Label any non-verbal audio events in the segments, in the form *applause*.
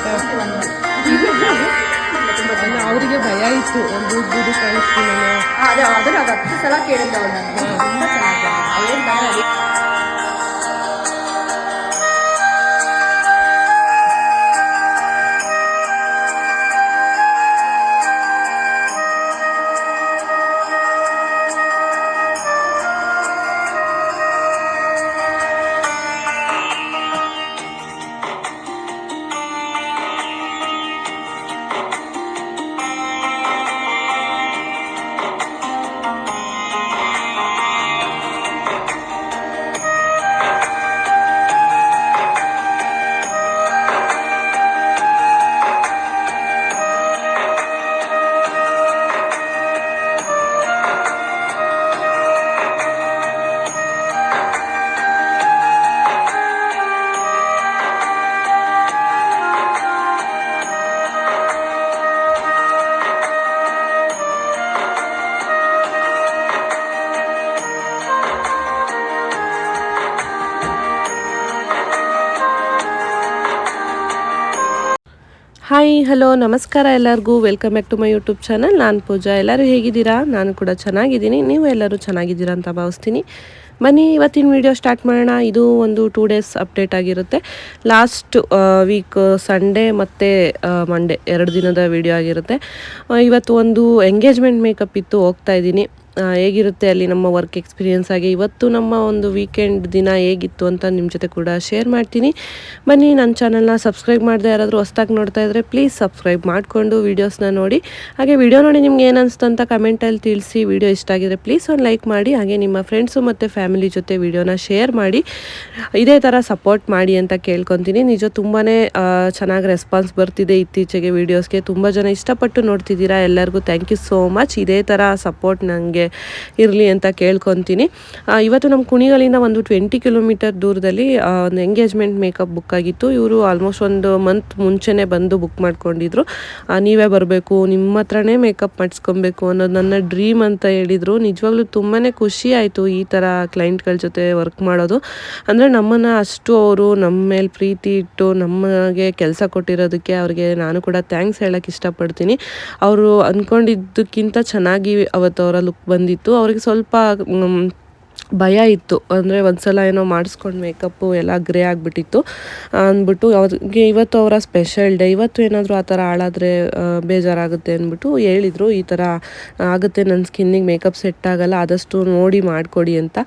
ಆಯ್ತಾ? ಅಲ್ಲ ಅವರಿಗೆ ಭಯ ಇತ್ತು. ಒಂದು ಬೂದು ಕಳಿಸ್ತೀನಿ ನಾನು. ಆದರೆ ಅದನ್ನ ಅದು ಹತ್ತು ಸಲ ಕೇಳಿದ್ದ ನನಗೆ ತುಂಬ ಚೆನ್ನಾಗಿ ಅವ್ರೇನು ಬೇಡ ಹಲೋ, ನಮಸ್ಕಾರ ಎಲ್ಲರಿಗೂ. Welcome back to my YouTube channel ನಾನು ಪೂಜಾ. ಎಲ್ಲರೂ ಹೇಗಿದ್ದೀರಾ? ನಾನು ಕೂಡ ಚೆನ್ನಾಗಿದ್ದೀನಿ. ನೀವು ಎಲ್ಲರೂ ಚೆನ್ನಾಗಿದ್ದೀರಾ ಅಂತ ಭಾವಿಸ್ತೀನಿ. ಬನ್ನಿ, ಇವತ್ತಿನ ವಿಡಿಯೋ ಸ್ಟಾರ್ಟ್ ಮಾಡೋಣ. ಇದು ಒಂದು ಟೂ ಡೇಸ್ ಅಪ್ಡೇಟ್ ಆಗಿರುತ್ತೆ. ಲಾಸ್ಟ್ ವೀಕ್ ಸಂಡೇ ಮತ್ತು ಮಂಡೇ ಎರಡು ದಿನದ ವಿಡಿಯೋ ಆಗಿರುತ್ತೆ. ಇವತ್ತು ಒಂದು ಎಂಗೇಜ್ಮೆಂಟ್ ಮೇಕಪ್ ಇತ್ತು. ಹೋಗ್ತಾ ಇದ್ದೀನಿ. ಹೇಗಿರುತ್ತೆ ಅಲ್ಲಿ ನಮ್ಮ ವರ್ಕ್ ಎಕ್ಸ್ಪೀರಿಯೆನ್ಸ್ ಆಗಿ ಇವತ್ತು ನಮ್ಮ ಒಂದು ವೀಕೆಂಡ್ ದಿನ ಹೇಗಿತ್ತು ಅಂತ ನಿಮ್ಮ ಜೊತೆ ಕೂಡ ಶೇರ್ ಮಾಡ್ತೀನಿ. ಬನ್ನಿ ನನ್ನ ಚಾನಲ್ನ ಸಬ್ಸ್ಕ್ರೈಬ್ ಮಾಡದೆ ಯಾರಾದರೂ ಹೊಸ್ದಾಗಿ ನೋಡ್ತಾ ಇದ್ದರೆ ಪ್ಲೀಸ್ ಸಬ್ಸ್ಕ್ರೈಬ್ ಮಾಡಿಕೊಂಡು ವೀಡಿಯೋಸ್ನ ನೋಡಿ. ಹಾಗೆ ವಿಡಿಯೋ ನೋಡಿ ನಿಮ್ಗೆ ಏನು ಅನಿಸ್ತು ಅಂತ ಕಮೆಂಟಲ್ಲಿ ತಿಳಿಸಿ. ವಿಡಿಯೋ ಇಷ್ಟ ಆಗಿದ್ರೆ ಪ್ಲೀಸ್ ಒಂದು ಲೈಕ್ ಮಾಡಿ. ಹಾಗೆ ನಿಮ್ಮ ಫ್ರೆಂಡ್ಸು ಮತ್ತು ಫ್ಯಾಮಿಲಿ ಜೊತೆ ವಿಡಿಯೋನ ಶೇರ್ ಮಾಡಿ. ಇದೇ ಥರ ಸಪೋರ್ಟ್ ಮಾಡಿ ಅಂತ ಕೇಳ್ಕೊತೀನಿ. ನಿಜ ತುಂಬಾ ಚೆನ್ನಾಗಿ ರೆಸ್ಪಾನ್ಸ್ ಬರ್ತಿದೆ ಇತ್ತೀಚೆಗೆ ವೀಡಿಯೋಸ್ಗೆ ತುಂಬ ಜನ ಇಷ್ಟಪಟ್ಟು ನೋಡ್ತಿದ್ದೀರಾ ಎಲ್ಲರಿಗೂ. ಥ್ಯಾಂಕ್ ಯು ಸೋ ಮಚ್ ಇದೇ ಥರ ಸಪೋರ್ಟ್ ನನಗೆ ಇರಲಿ ಅಂತ ಕೇಳ್ಕೊತೀನಿ. ಇವತ್ತು ನಮ್ಮ ಕುಣಿಗಲಿಂದ ಒಂದು ಟ್ವೆಂಟಿ ಕಿಲೋಮೀಟರ್ ದೂರದಲ್ಲಿ ಒಂದು ಎಂಗೇಜ್ಮೆಂಟ್ ಮೇಕಪ್ ಬುಕ್ ಆಗಿತ್ತು. ಇವರು ಆಲ್ಮೋಸ್ಟ್ ಒಂದು ಮಂತ್ ಮುಂಚೆನೇ ಬಂದು ಬುಕ್ ಮಾಡ್ಕೊಂಡಿದ್ರು. ನೀವೇ ಬರಬೇಕು, ನಿಮ್ಮ ಹತ್ರನೇ ಮೇಕಪ್ ಮಾಡಿಸ್ಕೊಬೇಕು ಅನ್ನೋದು ನನ್ನ ಡ್ರೀಮ್ ಅಂತ ಹೇಳಿದರು. ನಿಜವಾಗ್ಲೂ ತುಂಬಾ ಖುಷಿ ಆಯಿತು ಈ ಥರ ಕ್ಲೈಂಟ್ಗಳ ಜೊತೆ ವರ್ಕ್ ಮಾಡೋದು. ಅಂದರೆ ನಮ್ಮನ್ನು ಅಷ್ಟು ಅವರು ನಮ್ಮ ಮೇಲೆ ಪ್ರೀತಿ ಇಟ್ಟು ನಮಗೆ ಕೆಲಸ ಕೊಟ್ಟಿರೋದಕ್ಕೆ ಅವ್ರಿಗೆ ನಾನು ಕೂಡ ಥ್ಯಾಂಕ್ಸ್ ಹೇಳೋಕ್ಕೆ ಇಷ್ಟಪಡ್ತೀನಿ. ಅವರು ಅಂದ್ಕೊಂಡಿದ್ದಕ್ಕಿಂತ ಚೆನ್ನಾಗಿ ಅವತ್ತು ಅವರ ಲುಕ್ ಬಂದಿತ್ತು. ಅವರಿಗೆ ಸ್ವಲ್ಪ ಭಯ ಇತ್ತು. ಅಂದರೆ ಒಂದ್ಸಲ ಏನೋ ಮಾಡಿಸ್ಕೊಂಡು ಮೇಕಪ್ಪು ಎಲ್ಲ ಗ್ರೇ ಆಗಿಬಿಟ್ಟಿತ್ತು. ಅಂದ್ಬಿಟ್ಟು ಅವ್ರಿಗೆ ಇವತ್ತು ಅವರ ಸ್ಪೆಷಲ್ ಡೇ ಇವತ್ತು ಏನಾದರೂ ಆ ಥರ ಹಾಳಾದರೆ ಬೇಜಾರಾಗುತ್ತೆ ಅಂದ್ಬಿಟ್ಟು ಹೇಳಿದರು, ಈ ಥರ ಆಗುತ್ತೆ ನನ್ನ ಸ್ಕಿನ್ನಿಗೆ ಮೇಕಪ್ ಸೆಟ್ ಆಗಲ್ಲ, ಆದಷ್ಟು ನೋಡಿ ಮಾಡಿಕೊಡಿ ಅಂತ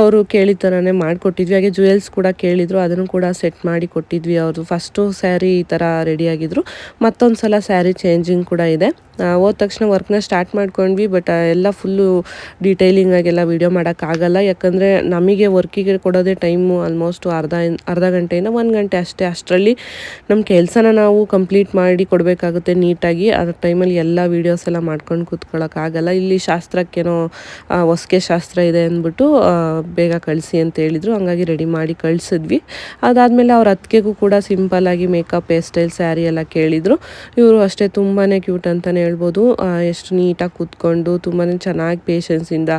ಅವರು ಕೇಳಿದ ಥರನೇ ಮಾಡಿಕೊಟ್ಟಿದ್ವಿ. ಹಾಗೆ ಜುವೆಲ್ಸ್ ಕೂಡ ಕೇಳಿದರು, ಅದನ್ನು ಕೂಡ ಸೆಟ್ ಮಾಡಿ ಕೊಟ್ಟಿದ್ವಿ ಅವರು. ಫಸ್ಟು ಸ್ಯಾರಿ ಈ ಥರ ರೆಡಿಯಾಗಿದ್ದರು ಮತ್ತೊಂದು ಸಲ ಸ್ಯಾರಿ ಚೇಂಜಿಂಗ್ ಕೂಡ ಇದೆ. ಹೋದ ತಕ್ಷಣ ವರ್ಕ್ನ ಸ್ಟಾರ್ಟ್ ಮಾಡ್ಕೊಂಡ್ವಿ ಬಟ್ ಎಲ್ಲ ಫುಲ್ಲು ಡೀಟೇಲಿಂಗ್ ಆಗೆಲ್ಲ ವೀಡಿಯೋ ಮಾಡೋಕ್ಕಾಗಲ್ಲ. ಯಾಕಂದರೆ ನಮಗೆ ವರ್ಕಿಗೆ ಕೊಡೋದೇ ಟೈಮು ಆಲ್ಮೋಸ್ಟ್ ಅರ್ಧ ಅರ್ಧ ಗಂಟೆಯಿಂದ ಒಂದು ಗಂಟೆ ಅಷ್ಟೇ. ಅಷ್ಟರಲ್ಲಿ ನಮ್ಮ ಕೆಲಸನ ನಾವು ಕಂಪ್ಲೀಟ್ ಮಾಡಿ ಕೊಡಬೇಕಾಗುತ್ತೆ ನೀಟಾಗಿ. ಆ ಟೈಮಲ್ಲಿ ಎಲ್ಲ ವೀಡಿಯೋಸ್ ಎಲ್ಲ ಮಾಡ್ಕೊಂಡು ಕೂತ್ಕೊಳ್ಳೋಕ್ಕಾಗಲ್ಲ ಇಲ್ಲಿ ಶಾಸ್ತ್ರಕ್ಕೇನೋ ಹೊಸ್ಕೆ ಶಾಸ್ತ್ರ ಇದೆ ಅಂದ್ಬಿಟ್ಟು ಬೇಗ ಕಳಿಸಿ ಅಂತ ಹೇಳಿದರು. ಹಂಗಾಗಿ ರೆಡಿ ಮಾಡಿ ಕಳಿಸಿದ್ವಿ. ಅದಾದಮೇಲೆ ಅವ್ರ ಅತ್ತಿಗೆಗೂ ಕೂಡ ಸಿಂಪಲ್ಲಾಗಿ ಮೇಕಪ್ ಹೇರ್ ಸ್ಟೈಲ್ ಸ್ಯಾರಿ ಎಲ್ಲ ಕೇಳಿದರು. ಇವರು ಅಷ್ಟೇ ತುಂಬಾ ಕ್ಯೂಟ್ ಅಂತಲೇ ಹೇಳ್ಬೋದು. ಎಷ್ಟು ನೀಟಾಗಿ ಕೂತ್ಕೊಂಡು ತುಂಬಾ ಚೆನ್ನಾಗಿ ಪೇಷನ್ಸಿಂದ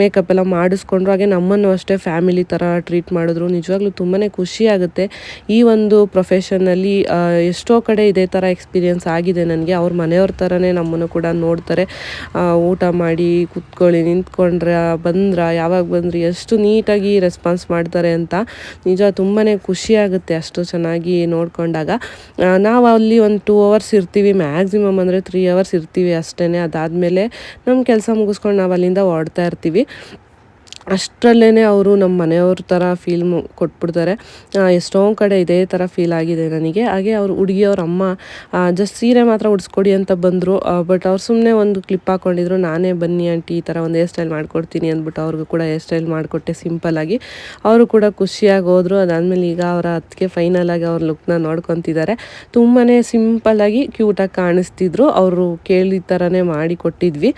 ಮೇಕಪ್ ಎಲ್ಲ ಮಾಡಿಸ್ಕೊಂಡ್ರು, ಹಾಗೆ ನಮ್ಮನ್ನು ಅಷ್ಟೇ ಫ್ಯಾಮಿಲಿ ಥರ ಟ್ರೀಟ್ ಮಾಡಿದ್ರು. ನಿಜವಾಗ್ಲೂ ತುಂಬಾ ಖುಷಿ ಆಗುತ್ತೆ. ಈ ಒಂದು ಪ್ರೊಫೆಷನಲ್ಲಿ ಎಷ್ಟೋ ಕಡೆ ಇದೇ ಥರ ಎಕ್ಸ್ಪೀರಿಯೆನ್ಸ್ ಆಗಿದೆ ನನಗೆ. ಅವ್ರ ಮನೆಯವ್ರ ಥರನೇ ನಮ್ಮನ್ನು ಕೂಡ ನೋಡ್ತಾರೆ. ಊಟ ಮಾಡಿ, ಕುತ್ಕೊಳ್ಳಿ, ನಿಂತ್ಕೊಂಡ್ರ ಬಂದ್ರ, ಯಾವಾಗ ಬಂದ್ರಿ, ಎಷ್ಟು ನೀಟಾಗಿ ರೆಸ್ಪಾನ್ಸ್ ಮಾಡ್ತಾರೆ ಅಂತ ನಿಜ ತುಂಬಾ ಖುಷಿ ಆಗುತ್ತೆ ಅಷ್ಟು ಚೆನ್ನಾಗಿ ನೋಡಿಕೊಂಡಾಗ. ನಾವು ಅಲ್ಲಿ ಒಂದು ಟೂ ಅವರ್ಸ್ ಇರ್ತೀವಿ ಮ್ಯಾಕ್ಸಿಮಮ್ ಅಂದರೆ ತ್ರೀ ಅವರ್ಸ್ ಇರ್ತೀವಿ ಅಷ್ಟೇ ಅದಾದಮೇಲೆ ನಮ್ಮ ಕೆಲಸ ಮುಗಿಸ್ಕೊಂಡು ನಾವು ಅಲ್ಲಿಂದ ಓಡ್ತಾ ಇರ್ತೀವಿ. ಅಷ್ಟರಲ್ಲೇ ಅವರು ನಮ್ಮ ಮನೆಯವ್ರ ಥರ ಫೀಲ್ ಕೊಟ್ಬಿಡ್ತಾರೆ. ಎಷ್ಟೋ ಕಡೆ ಇದೇ ಥರ ಫೀಲ್ ಆಗಿದೆ ನನಗೆ. ಹಾಗೆ ಅವರು ಹುಡುಗಿಯವ್ರ ಅಮ್ಮ ಜಸ್ಟ್ ಸೀರೆ ಮಾತ್ರ ಉಡ್ಸ್ಕೊಡಿ ಅಂತ ಬಂದರು. ಬಟ್ ಅವ್ರು ಸುಮ್ಮನೆ ಒಂದು ಕ್ಲಿಪ್ ಹಾಕ್ಕೊಂಡಿದ್ರು ನಾನೇ ಬನ್ನಿ ಆಂಟಿ ಈ ಥರ ಒಂದು ಹೇರ್ ಸ್ಟೈಲ್ ಮಾಡ್ಕೊಡ್ತೀನಿ ಅಂದ್ಬಿಟ್ಟು ಅವ್ರಿಗೂ ಕೂಡ ಹೇರ್ ಸ್ಟೈಲ್ ಮಾಡಿಕೊಟ್ಟೆ ಸಿಂಪಲ್ಲಾಗಿ ಅವರು ಕೂಡ ಖುಷಿಯಾಗಿ ಹೋದರು. ಅದಾದಮೇಲೆ ಈಗ ಅವರ ಅದಕ್ಕೆ ಫೈನಲಾಗಿ ಅವ್ರ ಲುಕ್ನ ನೋಡ್ಕೊತಿದ್ದಾರೆ. ತುಂಬಾ ಸಿಂಪಲ್ಲಾಗಿ ಕ್ಯೂಟಾಗಿ ಕಾಣಿಸ್ತಿದ್ರು. ಅವರು ಕೇಳಿದ ಥರನೇ ಮಾಡಿ ಕೊಟ್ಟಿದ್ವಿ.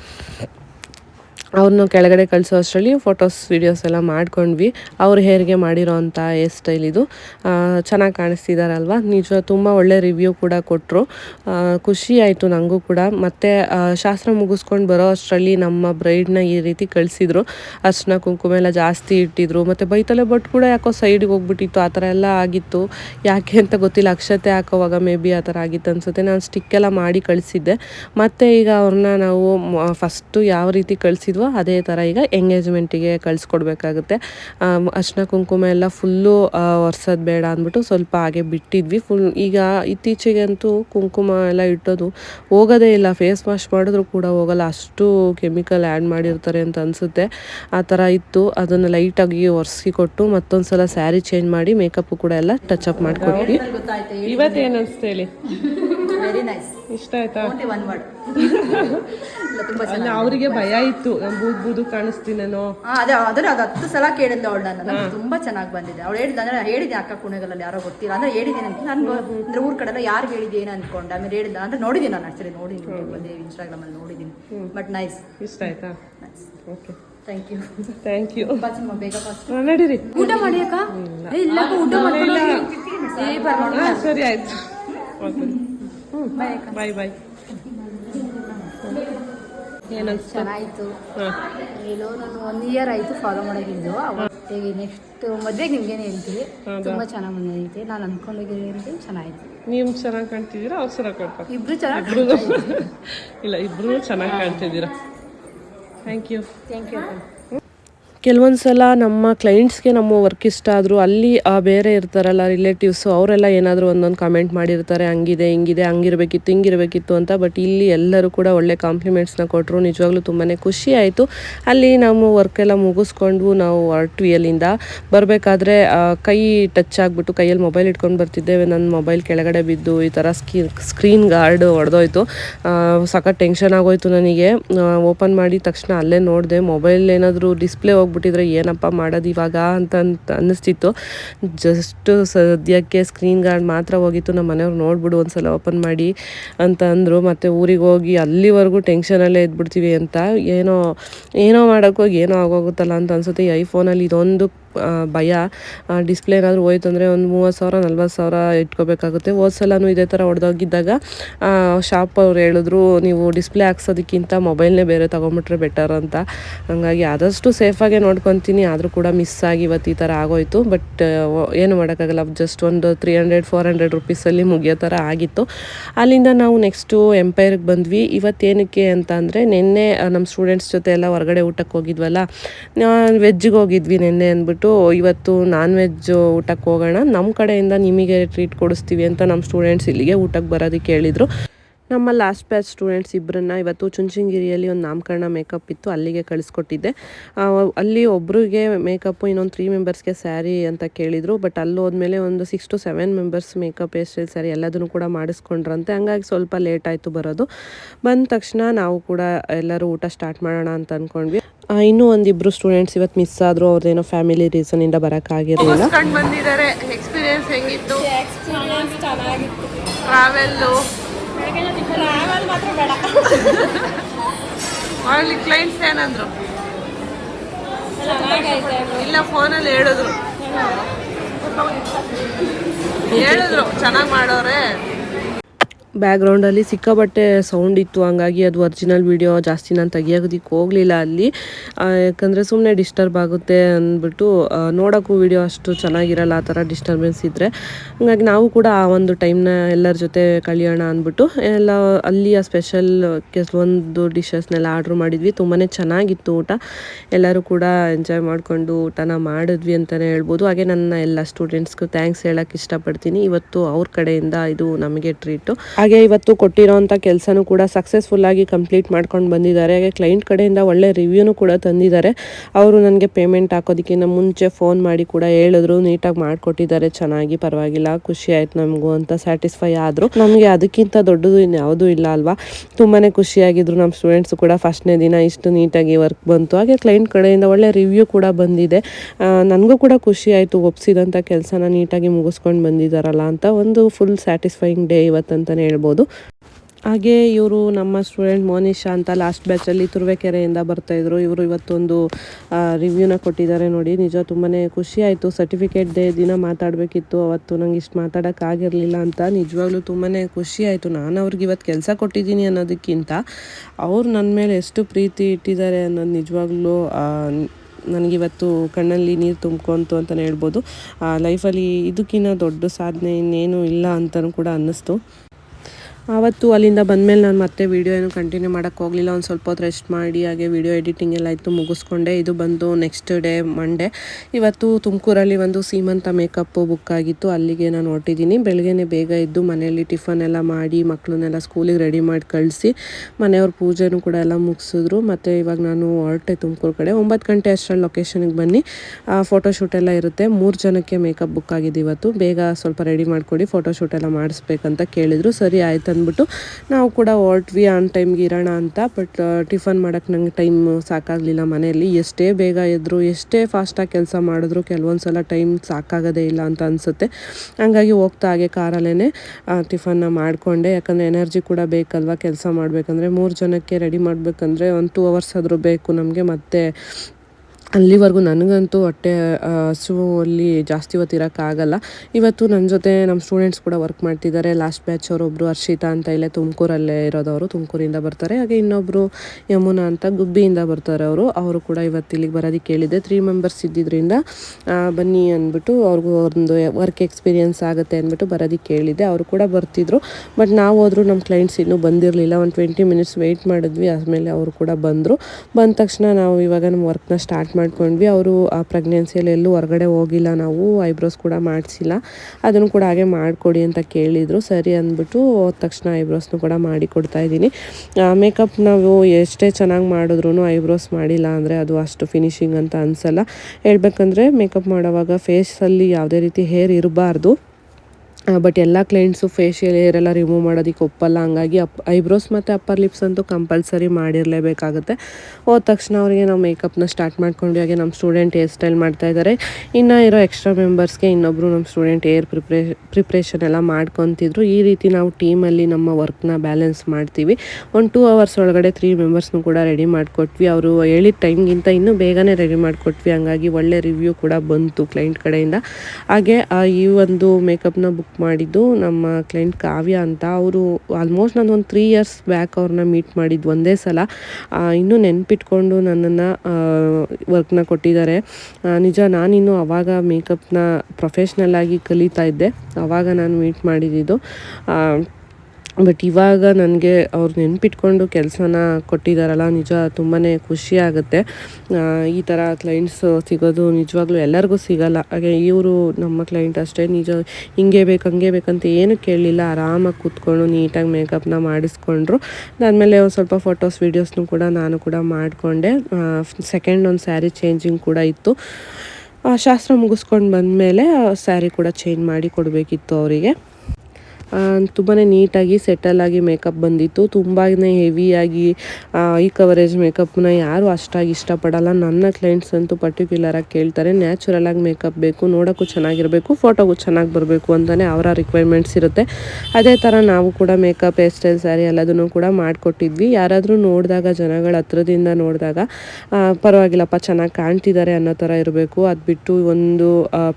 ಅವ್ರನ್ನ ಕೆಳಗಡೆ ಕಳಿಸೋ ಅಷ್ಟರಲ್ಲಿ ಫೋಟೋಸ್ ವೀಡಿಯೋಸ್ ಎಲ್ಲ ಮಾಡ್ಕೊಂಡ್ವಿ. ಅವ್ರ ಹೇರ್ಗೆ ಮಾಡಿರೋ ಅಂಥ ಹೇರ್ ಸ್ಟೈಲ್ ಇದು. ಚೆನ್ನಾಗಿ ಕಾಣಿಸ್ತಿದಾರಲ್ವ? ನಿಜ, ತುಂಬ ಒಳ್ಳೆ ರಿವ್ಯೂ ಕೂಡ ಕೊಟ್ಟರು ಖುಷಿ ಆಯಿತು ನನಗೂ ಕೂಡ. ಮತ್ತು ಶಾಸ್ತ್ರ ಮುಗಿಸ್ಕೊಂಡು ಬರೋ ಅಷ್ಟರಲ್ಲಿ ನಮ್ಮ ಬ್ರೈಡ್ನ ಈ ರೀತಿ ಕಳಿಸಿದ್ರು. ಅರ್ಶಿನ ಕುಂಕುಮ ಎಲ್ಲ ಜಾಸ್ತಿ ಇಟ್ಟಿದ್ರು. ಮತ್ತು ಬೈತಲೆ ಬಟ್ ಕೂಡ ಯಾಕೋ ಸೈಡ್ಗೆ ಹೋಗ್ಬಿಟ್ಟಿತ್ತು. ಆ ಥರ ಎಲ್ಲ ಆಗಿತ್ತು. ಯಾಕೆ ಅಂತ ಗೊತ್ತಿಲ್ಲ. ಅಕ್ಷತೆ ಹಾಕೋವಾಗ ಮೇ ಬಿ ಆ ಥರ ಆಗಿತ್ತು ಅನಿಸುತ್ತೆ. ನಾನು ಸ್ಟಿಕ್ ಎಲ್ಲ ಮಾಡಿ ಕಳಿಸಿದ್ದೆ. ಮತ್ತು ಈಗ ಅವ್ರನ್ನ ನಾವು ಫಸ್ಟು ಯಾವ ರೀತಿ ಕಳಿಸಿದ್ವೋ ಅದೇ ಥರ ಈಗ ಎಂಗೇಜ್ಮೆಂಟಿಗೆ ಕಳಿಸ್ಕೊಡ್ಬೇಕಾಗುತ್ತೆ. ಅರ್ಶಿನ ಕುಂಕುಮ ಎಲ್ಲ ಫುಲ್ಲು ಒರ್ಸೋದು ಬೇಡ ಅಂದ್ಬಿಟ್ಟು ಸ್ವಲ್ಪ ಹಾಗೆ ಬಿಟ್ಟಿದ್ವಿ. ಫುಲ್ ಈಗ ಇತ್ತೀಚೆಗಂತೂ ಕುಂಕುಮ ಎಲ್ಲ ಇಟ್ಟೋದು ಹೋಗೋದೇ ಇಲ್ಲ. ಫೇಸ್ ವಾಶ್ ಮಾಡಿದ್ರು ಕೂಡ ಹೋಗಲ್ಲ. ಅಷ್ಟು ಕೆಮಿಕಲ್ ಆ್ಯಡ್ ಮಾಡಿರ್ತಾರೆ ಅಂತ ಅನಿಸುತ್ತೆ. ಆ ಥರ ಇತ್ತು. ಅದನ್ನು ಲೈಟಾಗಿ ಒರೆಸಿ ಕೊಟ್ಟು ಮತ್ತೊಂದು ಸಲ ಸ್ಯಾರಿ ಚೇಂಜ್ ಮಾಡಿ ಮೇಕಪ್ಪು ಕೂಡ ಎಲ್ಲ ಟಚ್ ಅಪ್ ಮಾಡಿಕೊಟ್ವಿ. ಇವತ್ತೇನು ಅನಿಸ್ತೇಳಿ ವೆರಿ ನೈಸ್ ಇಷ್ಟ ಆಯ್ತಾ? ಓಕೆ ಒನ್ ವರ್ಡ್ ಇಲ್ಲ ತುಂಬಾ ಅಲ್ಲ ಅವರಿಗೆ ಭಯ ಇತ್ತು. ನಾನು ಬೂದ್ ಬೂದು ಕಾಣಿಸ್ತೀನೇನೋ. ಅದೇ ಅದನ್ನ ಅದು ಹತ್ತು ಸಲ ಕೇಳಿದ್ದೆ ಅವಳು ನನ್ನ ತುಂಬಾ ಚೆನ್ನಾಗಿ ಬಂದಿದೆ. ಅವಳು ಹೇಳಿದ ಅಂದ್ರೆ ಹೇಳಿದೆ ಅಕ್ಕ ಕುಣೆಗಳಲ್ಲಿ ಯಾರೋ ಗೊತ್ತಿಲ್ಲ. ಅಂದ್ರೆ ಹೇಳಿದ್ದೀನಿ ಅಂತ ನಾನು ಅಂದ್ರೆ ಊರ್ ಕಡೆ ಎಲ್ಲ ಯಾರು ಹೇಳಿದೆ ಏನು ಅನ್ಕೊಂಡೆ. ಆಮೇಲೆ ಹೇಳಿದ್ದ ಅಂದ್ರೆ ನೋಡಿದ್ದೀನಿ ನಾನು ಆಕ್ಚುಲಿ ನೋಡಿದ್ದೀನಿ ಇನ್ಸ್ಟಾಗ್ರಾಮ್ ಅಲ್ಲಿ ನೋಡಿದ್ದೀನಿ ಬಟ್ ನೈಸ್ ಇಷ್ಟ ಆಯ್ತಾ? Nice okay thank you thank you ಬೇಗ ನಡೀರಿ. ಊಟ ಮಾಡಿ ಅಕ್ಕ? ಇಲ್ಲ. ಊಟ ಮಾಡಿ. ಸರಿ ಆಯ್ತು. ಓಕೆ. ಬಾಯ್ ಬಾಯ್ ಚೆನ್ನಾಯ್ತು. ಹೇಳೋ ನಾನು ಒನ್ ಇಯರ್ ಆಯಿತು ಫಾಲೋ ಮಾಡೋಕ್ಕಿದ್ದು ಅವತ್ತಿಗೆ ನೆಕ್ಸ್ಟ್ ಮದುವೆಗೆ ನಿಮ್ಗೇನೆ ಹೇಳ್ತೀವಿ? ತುಂಬ ಚೆನ್ನಾಗಿ ಬಂದೈತೆ. ನಾನು ಅನ್ಕೊಂಡಿದ್ದೀನಿ ಚೆನ್ನಾಗಿತ್ತು ನೀವು ಚೆನ್ನಾಗಿ ಕಾಣ್ತಿದ್ದೀರಾ ಅವ್ರು ಚೆನ್ನಾಗಿ ಕಾಣ್ತಾರೆ? ಇಬ್ರು ಚೆನ್ನಾಗಿ ಇಲ್ಲ ಇಬ್ರು ಚೆನ್ನಾಗಿ ಕಾಣ್ತಿದ್ದೀರಾ. ಥ್ಯಾಂಕ್ ಯು ಥ್ಯಾಂಕ್ ಯು ಕೆಲವೊಂದು ಸಲ ನಮ್ಮ ಕ್ಲೈಂಟ್ಸ್ಗೆ ನಮ್ಮ ವರ್ಕ್ ಇಷ್ಟ ಆದರೂ ಅಲ್ಲಿ ಬೇರೆ ಇರ್ತಾರಲ್ಲ ರಿಲೇಟಿವ್ಸು ಅವರೆಲ್ಲ ಏನಾದರೂ ಒಂದೊಂದು ಕಮೆಂಟ್ ಮಾಡಿರ್ತಾರೆ, ಹಂಗಿದೆ, ಹಿಂಗಿದೆ, ಹಂಗಿರಬೇಕಿತ್ತು, ಹಿಂಗಿರಬೇಕಿತ್ತು ಅಂತ. ಬಟ್ ಇಲ್ಲಿ ಎಲ್ಲರೂ ಕೂಡ ಒಳ್ಳೆ ಕಾಂಪ್ಲಿಮೆಂಟ್ಸ್ನ ಕೊಟ್ಟರು ನಿಜವಾಗ್ಲೂ ತುಂಬಾ ಖುಷಿ ಆಯಿತು. ಅಲ್ಲಿ ನಮ್ಮ ವರ್ಕೆಲ್ಲ ಮುಗಿಸ್ಕೊಂಡು ನಾವು ಹೊರಟ್ವಿ ಅಲ್ಲಿಂದ ಬರಬೇಕಾದ್ರೆ ಕೈ ಟಚ್ ಆಗಿಬಿಟ್ಟು ಕೈಯಲ್ಲಿ ಮೊಬೈಲ್ ಇಟ್ಕೊಂಡು ಬರ್ತಿದ್ದೇವೆ. ನನ್ನ ಮೊಬೈಲ್ ಕೆಳಗಡೆ ಬಿದ್ದು ಈ ಥರ ಸ್ಕಿ ಸ್ಕ್ರೀನ್ ಗಾರ್ಡ್ ಹೊಡೆದೋಯ್ತು ಸಖತ್ ಟೆನ್ಷನ್ ಆಗೋಯ್ತು ನನಗೆ. ಓಪನ್ ಮಾಡಿದ ತಕ್ಷಣ ಅಲ್ಲೇ ನೋಡಿದೆ. ಮೊಬೈಲ್ ಏನಾದರೂ ಡಿಸ್ಪ್ಲೇ ಹೋಗ್ಬಿಟ್ಟಿದ್ರೆ ಏನಪ್ಪ ಮಾಡೋದು ಇವಾಗ ಅಂತ ಅನ್ನಿಸ್ತಿತ್ತು. ಜಸ್ಟ್ ಸದ್ಯಕ್ಕೆ ಸ್ಕ್ರೀನ್ ಗಾರ್ಡ್ ಮಾತ್ರ ಹೋಗಿತ್ತು, ನಮ್ಮ ಮನೆಯವ್ರು ನೋಡ್ಬಿಡು ಒಂದ್ಸಲ ಓಪನ್ ಮಾಡಿ ಅಂತ ಅಂದರು. ಮತ್ತು ಊರಿಗೆ ಹೋಗಿ ಅಲ್ಲಿವರೆಗೂ ಟೆನ್ಷನಲ್ಲೇ ಇದ್ಬಿಡ್ತೀವಿ ಅಂತ. ಏನೋ ಏನೋ ಮಾಡೋಕ್ಕೋಗಿ ಏನೋ ಆಗೋಗುತ್ತಲ್ಲ ಅಂತ ಅನ್ಸುತ್ತೆ. ಈ ಐಫೋನಲ್ಲಿ ಇದೊಂದು ಭಯ. ಡಿಸ್ಪ್ಲೇ ಏನಾದರೂ ಹೋಯ್ತು ಅಂದರೆ ಒಂದು ಮೂವತ್ತು ಸಾವಿರ, ನಲ್ವತ್ತು ಸಾವಿರ ಇಟ್ಕೋಬೇಕಾಗುತ್ತೆ. ಹೋದ ಸಲನೂ ಇದೇ ಥರ ಹೊಡೆದೋಗಿದ್ದಾಗ ಶಾಪ್ ಅವ್ರು ಹೇಳಿದ್ರು, ನೀವು ಡಿಸ್ಪ್ಲೇ ಹಾಕ್ಸೋದಕ್ಕಿಂತ ಮೊಬೈಲ್ನೇ ಬೇರೆ ತೊಗೊಂಬಿಟ್ರೆ ಬೆಟರ್ ಅಂತ. ಹಂಗಾಗಿ ಆದಷ್ಟು ಸೇಫಾಗೆ ನೋಡ್ಕೊತೀನಿ. ಆದರೂ ಕೂಡ ಮಿಸ್ ಆಗಿ ಇವತ್ತು ಈ ಥರ ಆಗೋಯ್ತು. ಬಟ್ ಏನು ಮಾಡೋಕ್ಕಾಗಲ್ಲ. ಜಸ್ಟ್ ಒಂದು ತ್ರೀ ಹಂಡ್ರೆಡ್ ಫೋರ್ ಹಂಡ್ರೆಡ್ ರುಪೀಸಲ್ಲಿ ಮುಗಿಯೋ ಥರ ಆಗಿತ್ತು. ಅಲ್ಲಿಂದ ನಾವು ನೆಕ್ಸ್ಟು ಎಂಪೈರ್ಗೆ ಬಂದ್ವಿ. ಇವತ್ತೇನಕ್ಕೆ ಅಂತ ಅಂದರೆ, ನಿನ್ನೆ ನಮ್ಮ ಸ್ಟೂಡೆಂಟ್ಸ್ ಜೊತೆ ಎಲ್ಲ ಹೊರಗಡೆ ಊಟಕ್ಕೆ ಹೋಗಿದ್ವಲ್ಲ? ವೆಜ್ಜಿಗೆ ಹೋಗಿದ್ವಿ ನಿನ್ನೆ ಅಂದ್ಬಿಟ್ಟು. ಇವತ್ತು ನಾನ್ ವೆಜ್ ಊಟಕ್ಕೆ ಹೋಗೋಣ. ನಮ್ಮ ಕಡೆಯಿಂದ ನಿಮಗೆ ಟ್ರೀಟ್ ಕೊಡಿಸ್ತೀವಿ ಅಂತ ನಮ್ಮ ಸ್ಟೂಡೆಂಟ್ಸ್ ಇಲ್ಲಿಗೆ ಊಟಕ್ಕೆ ಬರೋದಕ್ಕೆ ಹೇಳಿದರು. ನಮ್ಮ ಲಾಸ್ಟ್ ಬ್ಯಾಚ್ ಸ್ಟೂಡೆಂಟ್ಸ್ ಇಬ್ಬರನ್ನ ಇವತ್ತು ಚುಂಚನಗಿರಿಯಲ್ಲಿ ಒಂದು ನಾಮಕರಣ ಮೇಕಪ್ ಇತ್ತು ಅಲ್ಲಿಗೆ ಕಳಿಸ್ಕೊಟ್ಟಿದ್ದೆ. ಅಲ್ಲಿ ಒಬ್ಬರಿಗೆ ಮೇಕಪ್ಪು ಇನ್ನೊಂದು ತ್ರೀ ಮೆಂಬರ್ಸ್ಗೆ ಸ್ಯಾರಿ ಅಂತ ಕೇಳಿದರು ಬಟ್ ಅಲ್ಲಿ ಹೋದ್ಮೇಲೆ ಒಂದು six to seven members makeup hair style sari ಎಲ್ಲದನ್ನು ಕೂಡ ಮಾಡಿಸ್ಕೊಂಡ್ರಂತೆ. ಹಂಗಾಗಿ ಸ್ವಲ್ಪ ಲೇಟ್ ಆಯಿತು ಬರೋದು. ಬಂದ ತಕ್ಷಣ ನಾವು ಕೂಡ ಎಲ್ಲರೂ ಊಟ ಸ್ಟಾರ್ಟ್ ಮಾಡೋಣ ಅಂತ ಅಂದ್ಕೊಂಡ್ವಿ ಇನ್ನೂ ಒಂದಿಬ್ರು ಸ್ಟೂಡೆಂಟ್ಸ್ ಇವತ್ತು ಮಿಸ್ ಆದರೂ ಅವ್ರದ್ದೇನೋ ಫ್ಯಾಮಿಲಿ ರೀಸನಿಂದ ಬರೋಕ್ಕಾಗಿರಲಿಲ್ಲ ಬಂದಿದ್ದಾರೆ ಎಕ್ಸ್ಪೀರಿಯನ್ಸ್ ಹೆಂಗಿತ್ತು? ಟ್ರಾವೆಲ್ಲು *laughs* ಅಲ್ಲಿ ಕ್ಲೈಂಟ್ಸ್ ಏನಂದ್ರು? ಇಲ್ಲ ಫೋನಲ್ಲಿ ಹೇಳಿದ್ರು. ಹೇಳಿದ್ರು ಚೆನ್ನಾಗಿ ಮಾಡೋರೆ. ಬ್ಯಾಕ್ಗ್ರೌಂಡಲ್ಲಿ ಸಿಕ್ಕಾಬಟ್ಟೆ ಸೌಂಡ್ ಇತ್ತು. ಹಂಗಾಗಿ ಅದು ಒರಿಜಿನಲ್ ವಿಡಿಯೋ ಜಾಸ್ತಿ ನಾನು ತೆಗಿಯೋದಕ್ಕೆ ಹೋಗಲಿಲ್ಲ ಅಲ್ಲಿ. ಆ, ಯಾಕಂದರೆ ಸುಮ್ಮನೆ ಡಿಸ್ಟರ್ಬ್ ಆಗುತ್ತೆ ಅಂದ್ಬಿಟ್ಟು ಆ, ನೋಡೋಕ್ಕೂ ವಿಡಿಯೋ ಅಷ್ಟು ಚೆನ್ನಾಗಿರಲ್ಲ ಆ ಥರ ಡಿಸ್ಟರ್ಬೆನ್ಸ್ ಇದ್ದರೆ ಹಂಗಾಗಿ ನಾವು ಕೂಡ ಆ ಒಂದು ಟೈಮ್ನ ಎಲ್ಲರ ಜೊತೆ ಕಳಿಯೋಣ ಅಂದ್ಬಿಟ್ಟು ಎಲ್ಲ ಅಲ್ಲಿಯ ಸ್ಪೆಷಲ್ ಕೆಲವೊಂದು ಡಿಶಸ್ನೆಲ್ಲ ಆರ್ಡ್ರ್ ಮಾಡಿದ್ವಿ. ತುಂಬಾ ಚೆನ್ನಾಗಿತ್ತು ಊಟ. ಎಲ್ಲರೂ ಕೂಡ ಎಂಜಾಯ್ ಮಾಡಿಕೊಂಡು ಊಟನ ಮಾಡಿದ್ವಿ ಅಂತಲೇ ಹೇಳ್ಬೋದು. ಹಾಗೆ ನನ್ನ ಎಲ್ಲ ಸ್ಟೂಡೆಂಟ್ಸ್ಗೂ ಥ್ಯಾಂಕ್ಸ್ ಹೇಳೋಕ್ಕೆ ಇಷ್ಟಪಡ್ತೀನಿ. ಇವತ್ತು ಅವ್ರ ಕಡೆಯಿಂದ ಇದು ನಮಗೆ ಟ್ರೀಟು ಹಾಗೆ ಇವತ್ತು ಕೊಟ್ಟಿರೋಂಥ ಕೆಲಸನೂ ಕೂಡ ಸಕ್ಸಸ್ಫುಲ್ಲಾಗಿ ಕಂಪ್ಲೀಟ್ ಮಾಡ್ಕೊಂಡು ಬಂದಿದ್ದಾರೆ. ಹಾಗೆ ಕ್ಲೈಂಟ್ ಕಡೆಯಿಂದ ಒಳ್ಳೆ ರಿವ್ಯೂನು ಕೂಡ ತಂದಿದ್ದಾರೆ. ಅವರು ನನಗೆ ಪೇಮೆಂಟ್ ಹಾಕೋದಕ್ಕಿಂತ ಮುಂಚೆ ಫೋನ್ ಮಾಡಿ ಕೂಡ ಹೇಳಿದ್ರು. ನೀಟಾಗಿ ಮಾಡಿಕೊಟ್ಟಿದ್ದಾರೆ. ಚೆನ್ನಾಗಿ ಪರವಾಗಿಲ್ಲ. ಖುಷಿ ಆಯ್ತು ನಮಗೂ ಅಂತ ಸ್ಯಾಟಿಸ್ಫೈ ಆದರು. ನಮಗೆ ಅದಕ್ಕಿಂತ ದೊಡ್ಡದು ಇನ್ಯಾವುದೂ ಇಲ್ಲ ಅಲ್ವಾ? ತುಂಬಾ ಖುಷಿಯಾಗಿದ್ರು ನಮ್ಮ ಸ್ಟೂಡೆಂಟ್ಸ್ ಕೂಡ ಫಸ್ಟ್ನೇ ದಿನ ಇಷ್ಟು ನೀಟಾಗಿ ವರ್ಕ್ ಬಂತು. ಹಾಗೆ ಕ್ಲೈಂಟ್ ಕಡೆಯಿಂದ ಒಳ್ಳೆ ರಿವ್ಯೂ ಕೂಡ ಬಂದಿದೆ. ನನಗೂ ಕೂಡ ಖುಷಿ ಆಯಿತು. ಒಪ್ಸಿದಂಥ ಕೆಲಸನ ನೀಟಾಗಿ ಮುಗಿಸ್ಕೊಂಡು ಬಂದಿದ್ದಾರಲ್ಲ ಅಂತ ಒಂದು ಫುಲ್ ಸ್ಯಾಟಿಸ್ಫೈಯಿಂಗ್ ಡೇ ಇವತ್ತಂತಲೇ ಹೇಳ್ಬೋದು. ಹಾಗೆ ಇವರು ನಮ್ಮ ಸ್ಟೂಡೆಂಟ್ ಮೋನಿಶಾ ಅಂತ ಲಾಸ್ಟ್ ಬ್ಯಾಚಲ್ಲಿ ತುರುವೇಕೆರೆಯಿಂದ ಬರ್ತಾಯಿದ್ರು ಇವರು ಇವತ್ತೊಂದು ರಿವ್ಯೂನ ಕೊಟ್ಟಿದ್ದಾರೆ ನೋಡಿ. ನಿಜ ತುಂಬಾ ಖುಷಿ ಆಯಿತು. ಸರ್ಟಿಫಿಕೇಟ್ ಡೇ ದಿನ ಮಾತಾಡಬೇಕಿತ್ತು. ಅವತ್ತು ನಂಗೆ ಇಷ್ಟು ಮಾತಾಡೋಕ್ಕಾಗಿರಲಿಲ್ಲ ಅಂತ ನಿಜವಾಗ್ಲೂ ತುಂಬಾ ಖುಷಿ ಆಯಿತು. ನಾನು ಅವ್ರಿಗೆ ಇವತ್ತು ಕೆಲಸ ಕೊಟ್ಟಿದ್ದೀನಿ ಅನ್ನೋದಕ್ಕಿಂತ ಅವ್ರು ನನ್ನ ಮೇಲೆ ಎಷ್ಟು ಪ್ರೀತಿ ಇಟ್ಟಿದ್ದಾರೆ ಅನ್ನೋದು ನಿಜವಾಗ್ಲೂ ನನಗಿವತ್ತು ಕಣ್ಣಲ್ಲಿ ನೀರು ತುಂಬ್ಕೊಂತು ಅಂತಲೇ ಹೇಳ್ಬೋದು. ಲೈಫಲ್ಲಿ ಇದಕ್ಕಿಂತ ದೊಡ್ಡ ಸಾಧನೆ ಇನ್ನೇನು ಇಲ್ಲ ಅಂತಲೂ ಕೂಡ ಅನ್ನಿಸ್ತು. ಆವತ್ತು ಅಲ್ಲಿಂದ ಬಂದಮೇಲೆ ನಾನು ಮತ್ತೆ ವೀಡಿಯೋ ಏನು ಕಂಟಿನ್ಯೂ ಮಾಡೋಕ್ಕೆ ಹೋಗಲಿಲ್ಲ. ಒಂದು ಸ್ವಲ್ಪ ಹೊತ್ತು ರೆಸ್ಟ್ ಮಾಡಿ, ಹಾಗೆ ವೀಡಿಯೋ ಎಡಿಟಿಂಗ್ ಎಲ್ಲ ಇತ್ತು ಮುಗಿಸ್ಕೊಂಡೆ. ಇದು ಬಂದು ನೆಕ್ಸ್ಟ್ ಡೇ ಮಂಡೇ ಇವತ್ತು ತುಮಕೂರಲ್ಲಿ ಒಂದು ಸೀಮಂತ ಮೇಕಪ್ ಬುಕ್ ಆಗಿತ್ತು. ಅಲ್ಲಿಗೆ ನಾನು ಹೊರಟಿದ್ದೀನಿ. ಬೆಳಗ್ಗೆನೇ ಬೇಗ ಇದ್ದು ಮನೆಯಲ್ಲಿ ಟಿಫನ್ ಎಲ್ಲ ಮಾಡಿ ಮಕ್ಕಳನ್ನೆಲ್ಲ ಸ್ಕೂಲಿಗೆ ರೆಡಿ ಮಾಡಿ ಕಳಿಸಿ, ಮನೆಯವ್ರ ಪೂಜೆನೂ ಕೂಡ ಎಲ್ಲ ಮುಗಿಸಿದ್ರು. ಮತ್ತು ಇವಾಗ ನಾನು ಹೊರಟೆ ತುಮಕೂರು ಕಡೆ. ಒಂಬತ್ತು ಗಂಟೆ ಅಷ್ಟರಲ್ಲಿ ಲೊಕೇಶನಿಗೆ ಬನ್ನಿ. ಫೋಟೋಶೂಟ್ ಎಲ್ಲ ಇರುತ್ತೆ. ಮೂರು ಜನಕ್ಕೆ ಮೇಕಪ್ ಬುಕ್ ಆಗಿದೆ ಇವತ್ತು. ಬೇಗ ಸ್ವಲ್ಪ ರೆಡಿ ಮಾಡಿಕೊಡಿ ಫೋಟೋಶೂಟ್ ಎಲ್ಲ ಮಾಡಿಸ್ಬೇಕಂತ ಕೇಳಿದರು. ಸರಿ, ಆಯ್ತು ಅಂದ್ಬಿಟ್ಟು ನಾವು ಕೂಡ ಹೊರಟ್ವಿ ಆನ್ ಟೈಮ್ಗೆ ಇರೋಣ ಅಂತ. ಬಟ್ ಟಿಫನ್ ಮಾಡೋಕ್ಕೆ ನಂಗೆ ಟೈಮ್ ಸಾಕಾಗಲಿಲ್ಲ ಮನೆಯಲ್ಲಿ. ಎಷ್ಟೇ ಬೇಗ ಎದ್ರು, ಎಷ್ಟೇ ಫಾಸ್ಟಾಗಿ ಕೆಲಸ ಮಾಡಿದ್ರು ಕೆಲವೊಂದು ಸಲ ಟೈಮ್ ಸಾಕಾಗೋದೇ ಇಲ್ಲ ಅಂತ ಅನಿಸುತ್ತೆ. ಹಂಗಾಗಿ ಹೋಗ್ತಾ ಹಾಗೆ ಕಾರಲ್ಲೇ ಟಿಫನ್ನ ಮಾಡಿಕೊಂಡೆ. ಯಾಕಂದರೆ ಎನರ್ಜಿ ಕೂಡ ಬೇಕಲ್ವ ಕೆಲಸ ಮಾಡಬೇಕಂದ್ರೆ. ಮೂರು ಜನಕ್ಕೆ ರೆಡಿ ಮಾಡಬೇಕಂದ್ರೆ ಒಂದು ಟೂ ಅವರ್ಸ್ ಆದರೂ ಬೇಕು ನಮಗೆ. ಮತ್ತೆ ಅಲ್ಲಿವರೆಗೂ ನನಗಂತೂ ಹೊಟ್ಟೆ ಅಲ್ಲಿ ಜಾಸ್ತಿ ಹೊತ್ತು ಇರೋಕ್ಕಾಗಲ್ಲ ಇವತ್ತು ನನ್ನ ಜೊತೆ ನಮ್ಮ ಸ್ಟೂಡೆಂಟ್ಸ್ ಕೂಡ ವರ್ಕ್ ಮಾಡ್ತಿದ್ದಾರೆ. ಲಾಸ್ಟ್ ಬ್ಯಾಚ್ ಅವರೊಬ್ಬರು ಹರ್ಷಿತಾ ಅಂತ ಇಲ್ಲೇ ತುಮಕೂರಲ್ಲೇ ಇರೋದವರು, ತುಮಕೂರಿಂದ ಬರ್ತಾರೆ. ಹಾಗೆ ಇನ್ನೊಬ್ಬರು ಯಮುನಾ ಅಂತ ಗುಬ್ಬಿಯಿಂದ ಬರ್ತಾರೆ ಅವರು. ಅವರು ಕೂಡ ಇವತ್ತು ಇಲ್ಲಿಗೆ ಬರೋದಕ್ಕೆ ಕೇಳಿದ್ದೆ. ತ್ರೀ ಮೆಂಬರ್ಸ್ ಇದ್ದಿದ್ದರಿಂದ ಬನ್ನಿ ಅಂದ್ಬಿಟ್ಟು ಅವ್ರಿಗೂ ಒಂದು ವರ್ಕ್ ಎಕ್ಸ್ಪೀರಿಯನ್ಸ್ ಆಗುತ್ತೆ ಅಂದ್ಬಿಟ್ಟು ಬರೋದಕ್ಕೆ ಕೇಳಿದ್ದೆ. ಅವರು ಕೂಡ ಬರ್ತಿದ್ರು. ಬಟ್ ನಾವು ಹೋದರೂ ನಮ್ಮ ಕ್ಲೈಂಟ್ಸ್ ಇನ್ನೂ ಬಂದಿರಲಿಲ್ಲ. ಒಂದು ಟ್ವೆಂಟಿ ಮಿನಿಟ್ಸ್ ವೆಯ್ಟ್ ಮಾಡಿದ್ವಿ. ಆಮೇಲೆ ಅವರು ಕೂಡ ಬಂದರು. ಬಂದ ತಕ್ಷಣ ನಾವು ಇವಾಗ ನಮ್ಮ ವರ್ಕ್ನ ಸ್ಟಾರ್ಟ್ ಮಾಡ್ಕೊಂಡ್ವಿ. ಅವರು ಆ ಪ್ರೆಗ್ನೆನ್ಸಿಯಲ್ಲಿ ಎಲ್ಲೂ ಹೊರಗಡೆ ಹೋಗಿಲ್ಲ. ನಾವು ಐಬ್ರೋಸ್ ಕೂಡ ಮಾಡಿಸಿಲ್ಲ. ಅದನ್ನು ಕೂಡ ಹಾಗೆ ಮಾಡಿಕೊಡಿ ಅಂತ ಕೇಳಿದರು. ಸರಿ ಅಂದ್ಬಿಟ್ಟು ಹೋದ ತಕ್ಷಣ ಐಬ್ರೋಸ್ನು ಕೂಡ ಮಾಡಿ ಕೊಡ್ತಾ ಇದ್ದೀನಿ. ಮೇಕಪ್ ನಾವು ಎಷ್ಟೇ ಚೆನ್ನಾಗಿ ಮಾಡಿದ್ರು ಐಬ್ರೋಸ್ ಮಾಡಿಲ್ಲ ಅಂದರೆ ಅದು ಅಷ್ಟು ಫಿನಿಶಿಂಗ್ ಅಂತ ಅನಿಸಲ್ಲ. ಹೇಳ್ಬೇಕಂದ್ರೆ ಮೇಕಪ್ ಮಾಡೋವಾಗ ಫೇಸಲ್ಲಿ ಯಾವುದೇ ರೀತಿ ಹೇರ್ ಇರಬಾರ್ದು. ಬಟ್ ಎಲ್ಲ ಕ್ಲೈಂಟ್ಸು ಫೇಶಿಯಲ್ ಹೇರ್ ಎಲ್ಲ ರಿಮೂವ್ ಮಾಡೋದಕ್ಕೆ ಒಪ್ಪಲ್ಲ. ಹಂಗಾಗಿ ಅಪ್ ಐಬ್ರೋಸ್ ಮತ್ತು ಅಪ್ಪರ್ ಲಿಪ್ಸ್ ಅಂತೂ ಕಂಪಲ್ಸರಿ ಮಾಡಿರಲೇಬೇಕಾಗುತ್ತೆ. ಹೋದ ತಕ್ಷಣ ಅವರಿಗೆ ನಾವು ಮೇಕಪ್ನ ಸ್ಟಾರ್ಟ್ ಮಾಡ್ಕೊಂಡು ಹಾಗೆ ನಮ್ಮ ಸ್ಟೂಡೆಂಟ್ ಹೇರ್ ಸ್ಟೈಲ್ ಮಾಡ್ತಾ ಇದ್ದಾರೆ ಇನ್ನು ಇರೋ ಎಕ್ಸ್ಟ್ರಾ ಮೆಂಬರ್ಸ್ಗೆ ಇನ್ನೊಬ್ಬರು ನಮ್ಮ ಸ್ಟೂಡೆಂಟ್ ಏರ್ ಪ್ರಿಪ್ರೇ ಪ್ರಿಪ್ರೇಷನ್ ಎಲ್ಲ ಮಾಡ್ಕೊತಿದ್ರು. ಈ ರೀತಿ ನಾವು ಟೀಮಲ್ಲಿ ನಮ್ಮ ವರ್ಕ್ನ ಬ್ಯಾಲೆನ್ಸ್ ಮಾಡ್ತೀವಿ. ಒಂದು ಟೂ ಅವರ್ಸ್ ಒಳಗಡೆ ತ್ರೀ ಮೆಂಬರ್ಸ್ನೂ ಕೂಡ ರೆಡಿ ಮಾಡಿಕೊಟ್ವಿ. ಅವರು ಹೇಳಿದ ಟೈಮ್ಗಿಂತ ಇನ್ನೂ ಬೇಗನೆ ರೆಡಿ ಮಾಡಿಕೊಟ್ವಿ. ಹಂಗಾಗಿ ಒಳ್ಳೆ ರಿವ್ಯೂ ಕೂಡ ಬಂತು ಕ್ಲೈಂಟ್ ಕಡೆಯಿಂದ. ಹಾಗೆ ಈ ಒಂದು ಮೇಕಪ್ನ ಬುಕ್ ಮಾಡಿದ್ದು ನಮ್ಮ ಕ್ಲೈಂಟ್ ಕಾವ್ಯ ಅಂತ. ಅವರು ಆಲ್ಮೋಸ್ಟ್ ನಾನು ಒಂದು ತ್ರೀ ಇಯರ್ಸ್ ಬ್ಯಾಕ್ ಅವ್ರನ್ನ ಮೀಟ್ ಮಾಡಿದ್ದು ಒಂದೇ ಸಲ. ಇನ್ನೂ ನೆನಪಿಟ್ಕೊಂಡು ನನ್ನನ್ನು ವರ್ಕ್ನ ಕೊಟ್ಟಿದ್ದಾರೆ. ನಿಜ ನಾನಿನ್ನು ಆವಾಗ ಮೇಕಪ್ನ ಪ್ರೊಫೆಷ್ನಲ್ ಆಗಿ ಕಲಿತಾ ಇದ್ದೆ. ಆವಾಗ ನಾನು ಮೀಟ್ ಮಾಡಿದ್ದು. ಬಟ್ ಇವಾಗ ನನಗೆ ಅವ್ರು ನೆನ್ಪಿಟ್ಕೊಂಡು ಕೆಲಸನ ಕೊಟ್ಟಿದ್ದಾರಲ್ಲ ನಿಜ ತುಂಬಾ ಖುಷಿ ಆಗುತ್ತೆ. ಈ ಥರ ಕ್ಲೈಂಟ್ಸ್ ಸಿಗೋದು ನಿಜವಾಗ್ಲೂ ಎಲ್ಲರಿಗೂ ಸಿಗಲ್ಲ. ಹಾಗೆ ಇವರು ನಮ್ಮ ಕ್ಲೈಂಟ್ ಅಷ್ಟೇ, ನಿಜ ಹಿಂಗೆ ಬೇಕು, ಹಂಗೆ ಬೇಕಂತ ಏನು ಕೇಳಲಿಲ್ಲ ಆರಾಮಾಗಿ ಕೂತ್ಕೊಂಡು ನೀಟಾಗಿ ಮೇಕಪ್ನ ಮಾಡಿಸ್ಕೊಂಡ್ರು. ಅದಾದಮೇಲೆ ಒಂದು ಸ್ವಲ್ಪ ಫೋಟೋಸ್ ವೀಡಿಯೋಸ್ನು ಕೂಡ ನಾನು ಕೂಡ ಮಾಡಿಕೊಂಡೆ. ಸೆಕೆಂಡ್ ಒಂದು ಸ್ಯಾರಿ ಚೇಂಜಿಂಗ್ ಕೂಡ ಇತ್ತು. ಶಾಸ್ತ್ರ ಮುಗಿಸ್ಕೊಂಡು ಬಂದಮೇಲೆ ಸ್ಯಾರಿ ಕೂಡ ಚೇಂಜ್ ಮಾಡಿ ಕೊಡಬೇಕಿತ್ತು ಅವರಿಗೆ. ತುಂಬಾ ನೀಟಾಗಿ ಸೆಟಲ್ ಆಗಿ ಮೇಕಪ್ ಬಂದಿತ್ತು. ತುಂಬಾ ಹೆವಿಯಾಗಿ ಈ ಕವರೇಜ್ ಮೇಕಪ್ನ ಯಾರು ಅಷ್ಟಾಗಿ ಇಷ್ಟಪಡಲ್ಲ. ನನ್ನ ಕ್ಲೈಂಟ್ಸ್ ಅಂತೂ ಪರ್ಟಿಕ್ಯುಲರಾಗಿ ಕೇಳ್ತಾರೆ ನ್ಯಾಚುರಲ್ ಆಗಿ ಮೇಕಪ್ ಬೇಕು, ನೋಡೋಕ್ಕೂ ಚೆನ್ನಾಗಿರಬೇಕು ಫೋಟೋಗೂ ಚೆನ್ನಾಗಿ ಬರಬೇಕು ಅಂತಲೇ ಅವರ ರಿಕ್ವೈರ್ಮೆಂಟ್ಸ್ ಇರುತ್ತೆ. ಅದೇ ಥರ ನಾವು ಕೂಡ ಮೇಕಪ್ ಹೇರ್ ಸ್ಟೈಲ್ ಸ್ಯಾರಿ ಎಲ್ಲದನ್ನು ಕೂಡ ಮಾಡಿಕೊಟ್ಟಿದ್ವಿ. ಯಾರಾದರೂ ನೋಡಿದಾಗ, ಜನಗಳ ಹತ್ರದಿಂದ ನೋಡಿದಾಗ ಪರವಾಗಿಲ್ಲಪ್ಪ, ಚೆನ್ನಾಗಿ ಕಾಣ್ತಿದ್ದಾರೆ ಅನ್ನೋ ಥರ ಇರಬೇಕು. ಅದು ಬಿಟ್ಟು ಒಂದು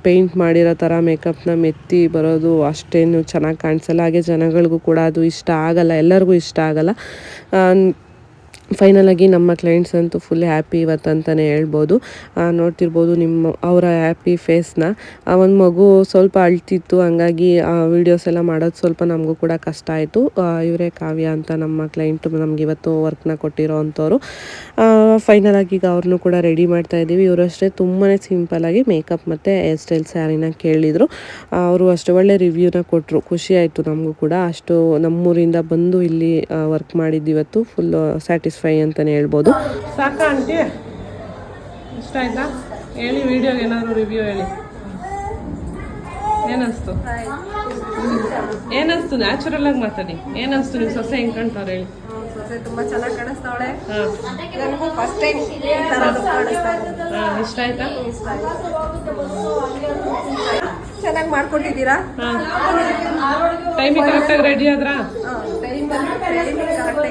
ಪೇಂಟ್ ಮಾಡಿರೋ ಥರ ಮೇಕಪ್ನ ಮೆತ್ತಿ ಬರೋದು ಅಷ್ಟೇನು ಚೆನ್ನಾಗಿ ಕಾಣಿಸಲ್ಲ ಹಾಗೆ ಜನಗಳಿಗೂ ಕೂಡ ಅದು ಇಷ್ಟ ಆಗಲ್ಲ ಎಲ್ಲರಿಗೂ ಇಷ್ಟ ಆಗಲ್ಲ. ಫೈನಲ್ ಆಗಿ ನಮ್ಮ ಕ್ಲೈಂಟ್ಸ್ ಅಂತೂ ಫುಲ್ ಹ್ಯಾಪಿ ಇವತ್ತು ಅಂತಲೇ ಹೇಳ್ಬೋದು. ನೋಡ್ತಿರ್ಬೋದು ನಿಮ್ಮ, ಅವರ ಹ್ಯಾಪಿ ಫೇಸ್ನ ಒಂದು ಮಗು ಸ್ವಲ್ಪ ಅಳ್ತಿತ್ತು, ಹಂಗಾಗಿ ವೀಡಿಯೋಸ್ ಎಲ್ಲ ಮಾಡೋದು ಸ್ವಲ್ಪ ನಮಗೂ ಕೂಡ ಕಷ್ಟ ಆಯಿತು. ಇವರೇ ಕಾವ್ಯ ಅಂತ ನಮ್ಮ ಕ್ಲೈಂಟ್ ನಮ್ಗೆ ಇವತ್ತು ವರ್ಕ್ನ ಕೊಟ್ಟಿರೋ ಅಂಥವ್ರು. ಫೈನಲಾಗಿ ಈಗ ಅವ್ರನ್ನೂ ಕೂಡ ರೆಡಿ ಮಾಡ್ತಾ ಇದ್ದೀವಿ. ಇವರು ಅಷ್ಟೇ ತುಂಬಾ ಸಿಂಪಲ್ಲಾಗಿ ಮೇಕಪ್ ಮತ್ತು ಹೇರ್ ಸ್ಟೈಲ್ ಸ್ಯಾರಿನ ಕೇಳಿದರು. ಅವರು ಅಷ್ಟು ಒಳ್ಳೆ ರಿವ್ಯೂನ ಕೊಟ್ಟರು ಖುಷಿ ಆಯಿತು ನಮಗೂ ಕೂಡ. ಅಷ್ಟು ನಮ್ಮೂರಿಂದ ಬಂದು ಇಲ್ಲಿ ವರ್ಕ್ ಮಾಡಿದ್ದು ಇವತ್ತು ಫುಲ್ಲು ಫುಲ್ ಸ್ಯಾಟಿಸ್ಫೈ ಅಂತಲೇ ಹೇಳ್ಬೋದು. ಸಾಕಾ ಆಂಟಿ? ಇಷ್ಟ ಆಯ್ತಾ? ಹೇಳಿ ವೀಡಿಯೋಗೆ ಏನಾದರೂ ರಿವ್ಯೂ ಹೇಳಿ. ಏನಿಸ್ತು ಏನಿಸ್ತು ನ್ಯಾಚುರಲ್ ಆಗಿ ಮಾತಾಡಿ. ಏನಿಸ್ತು ನೀವು ಸೊಸೆ ಹೆಂಗ್ ಕಾಣ್ತಾರೆ ಹೇಳಿ. ಸೊಸೆ ತುಂಬಾ ಚೆನ್ನಾಗಿ ಕಾಣಿಸ್ತಾವಳೆ. ಹಾಂ. ನನಗೂ ಫಸ್ಟ್ ಟೈಮ್ ಇಷ್ಟ ಆಯ್ತಾ? ಚೆನ್ನಾಗಿ ಮಾಡ್ಕೊಟ್ಟಿದ್ದೀರಾ ಹಾಂ. ಟೈಮಿಗೆ ಕರೆಕ್ಟಾಗಿ ರೆಡಿ ಆದ್ರಾ?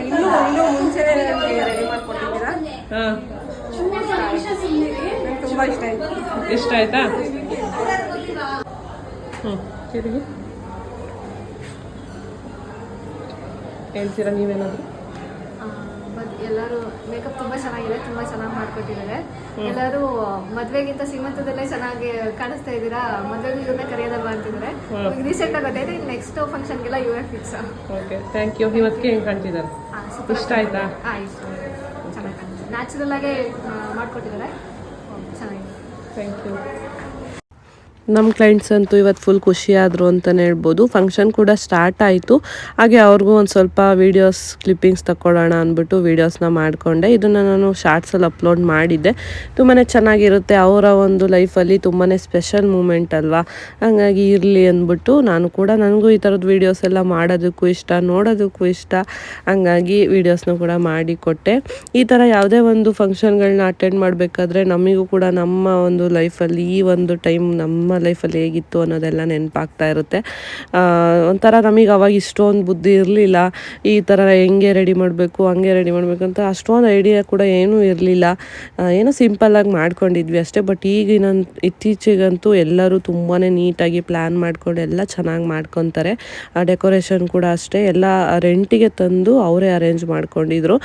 ಇನ್ನೂ ಇನ್ನೂ ಮುಂಚೆ ರೆಡಿ ಮಾಡ್ಕೊಟ್ಟಿದ್ದೀರಾ ಹಾಂ ನಂಗೆ ತುಂಬ ಇಷ್ಟ ಆಯ್ತು ಇಷ್ಟ ಆಯ್ತಾ ಹ್ಞೂ ತಿರುಗಿ ಹೇಳ್ತೀರಾ ನೀವೇನಾದರೂ ಎಲ್ಲರೂ ಮೇಕಪ್ ತುಂಬಾ ಚೆನ್ನಾಗಿದೆ ತುಂಬಾ ಚೆನ್ನಾಗಿ ಮಾಡ್ಕೊಟ್ಟಿದ್ದಾರೆ. ಎಲ್ಲರೂ ಮದ್ವೆಗಿಂತ ಸೀಮಂತದಲ್ಲೇ ಚೆನ್ನಾಗಿ ಕಾಣಿಸ್ತಾ ಇದ್ದೀರಾ? ಮದ್ವೆಗೂ ಇವ್ರನ್ನ ಅಂತಿದ್ರೆ ಅಂತಿದ್ದಾರೆ. ರೀಸೆಂಟ್ ಆಗಿ ಗೊತ್ತಾಯ್ತು ನೆಕ್ಸ್ಟ್ ಫಂಕ್ಷನ್ಗೆಲ್ಲ ಇವೇ ಫಿಕ್ಸ್ ಓಕೆ ಥ್ಯಾಂಕ್ ಯು ಇವತ್ತಿಗೆ ಹೆಂಗೆ ಕಾಣ್ತಿದ್ದಾರೆ. ಇಷ್ಟ ಆಯ್ತಾ? ಹಾ ಇಷ್ಟ ಚೆನ್ನಾಗಿ ನ್ಯಾಚುರಲ್ ಆಗೇ ಮಾಡ್ಕೊಟ್ಟಿದ್ದಾರೆ. ಚೆನ್ನಾಗಿದೆ. ಥ್ಯಾಂಕ್ ಯು ನಮ್ಮ ಕ್ಲೈಂಟ್ಸ್ ಅಂತೂ ಇವತ್ತು ಫುಲ್ ಖುಷಿಯಾದರು ಅಂತಲೇ ಹೇಳ್ಬೋದು. ಫಂಕ್ಷನ್ ಕೂಡ ಸ್ಟಾರ್ಟ್ ಆಯಿತು. ಹಾಗೆ ಅವ್ರಿಗೂ ಒಂದು ಸ್ವಲ್ಪ ವೀಡಿಯೋಸ್ ಕ್ಲಿಪ್ಪಿಂಗ್ಸ್ ತಗೊಳ್ಳೋಣ ಅಂದ್ಬಿಟ್ಟು ವೀಡಿಯೋಸ್ನ ಮಾಡಿಕೊಂಡೆ. ಇದನ್ನು ನಾನು ಶಾರ್ಟ್ಸಲ್ಲಿ ಅಪ್ಲೋಡ್ ಮಾಡಿದ್ದೆ. ತುಂಬಾ ಚೆನ್ನಾಗಿರುತ್ತೆ. ಅವರ ಒಂದು ಲೈಫಲ್ಲಿ ತುಂಬಾ ಸ್ಪೆಷಲ್ ಮೂಮೆಂಟ್ ಅಲ್ವಾ? ಹಾಗಾಗಿ ಇರಲಿ ಅಂದ್ಬಿಟ್ಟು ನಾನು ಕೂಡ ನನಗೂ ಈ ಥರದ ವೀಡಿಯೋಸ್ ಎಲ್ಲ ಮಾಡೋದಕ್ಕೂ ಇಷ್ಟ, ನೋಡೋದಕ್ಕೂ ಇಷ್ಟ. ಹಂಗಾಗಿ ವೀಡಿಯೋಸ್ನ ಕೂಡ ಮಾಡಿಕೊಟ್ಟೆ ಈ ಥರ ಯಾವುದೇ ಒಂದು ಫಂಕ್ಷನ್ಗಳನ್ನ ಅಟೆಂಡ್ ಮಾಡಬೇಕಾದ್ರೆ ನಮಗೂ ಕೂಡ ನಮ್ಮ ಒಂದು ಲೈಫಲ್ಲಿ ಈ ಒಂದು ಟೈಮ್ ನಮ್ಮ ಲೈಫಲ್ಲಿ ಹೇಗಿತ್ತು ಅನ್ನೋದೆಲ್ಲ ನೆನಪಾಗ್ತಾ ಇರುತ್ತೆ. ಒಂಥರ ನಮಗೆ ಅವಾಗ ಇಷ್ಟೊಂದು ಬುದ್ಧಿ ಇರಲಿಲ್ಲ. ಈ ಥರ ಹೆಂಗೆ ರೆಡಿ ಮಾಡಬೇಕು, ಹಂಗೆ ರೆಡಿ ಮಾಡಬೇಕು ಅಂತ ಅಷ್ಟೊಂದು ಐಡಿಯಾ ಕೂಡ ಏನೂ ಇರಲಿಲ್ಲ. ಏನೋ ಸಿಂಪಲ್ಲಾಗಿ ಮಾಡ್ಕೊಂಡಿದ್ವಿ ಅಷ್ಟೇ ಬಟ್ ಈಗಿನ ಇತ್ತೀಚೆಗಂತೂ ಎಲ್ಲರೂ ತುಂಬಾ ನೀಟಾಗಿ ಪ್ಲ್ಯಾನ್ ಮಾಡ್ಕೊಂಡು ಎಲ್ಲ ಚೆನ್ನಾಗಿ ಮಾಡ್ಕೊತಾರೆ. ಡೆಕೋರೇಷನ್ ಕೂಡ ಅಷ್ಟೇ, ಎಲ್ಲ ರೆಂಟಿಗೆ ತಂದು ಅವರೇ ಅರೇಂಜ್ ಮಾಡ್ಕೊಂಡಿದ್ರು.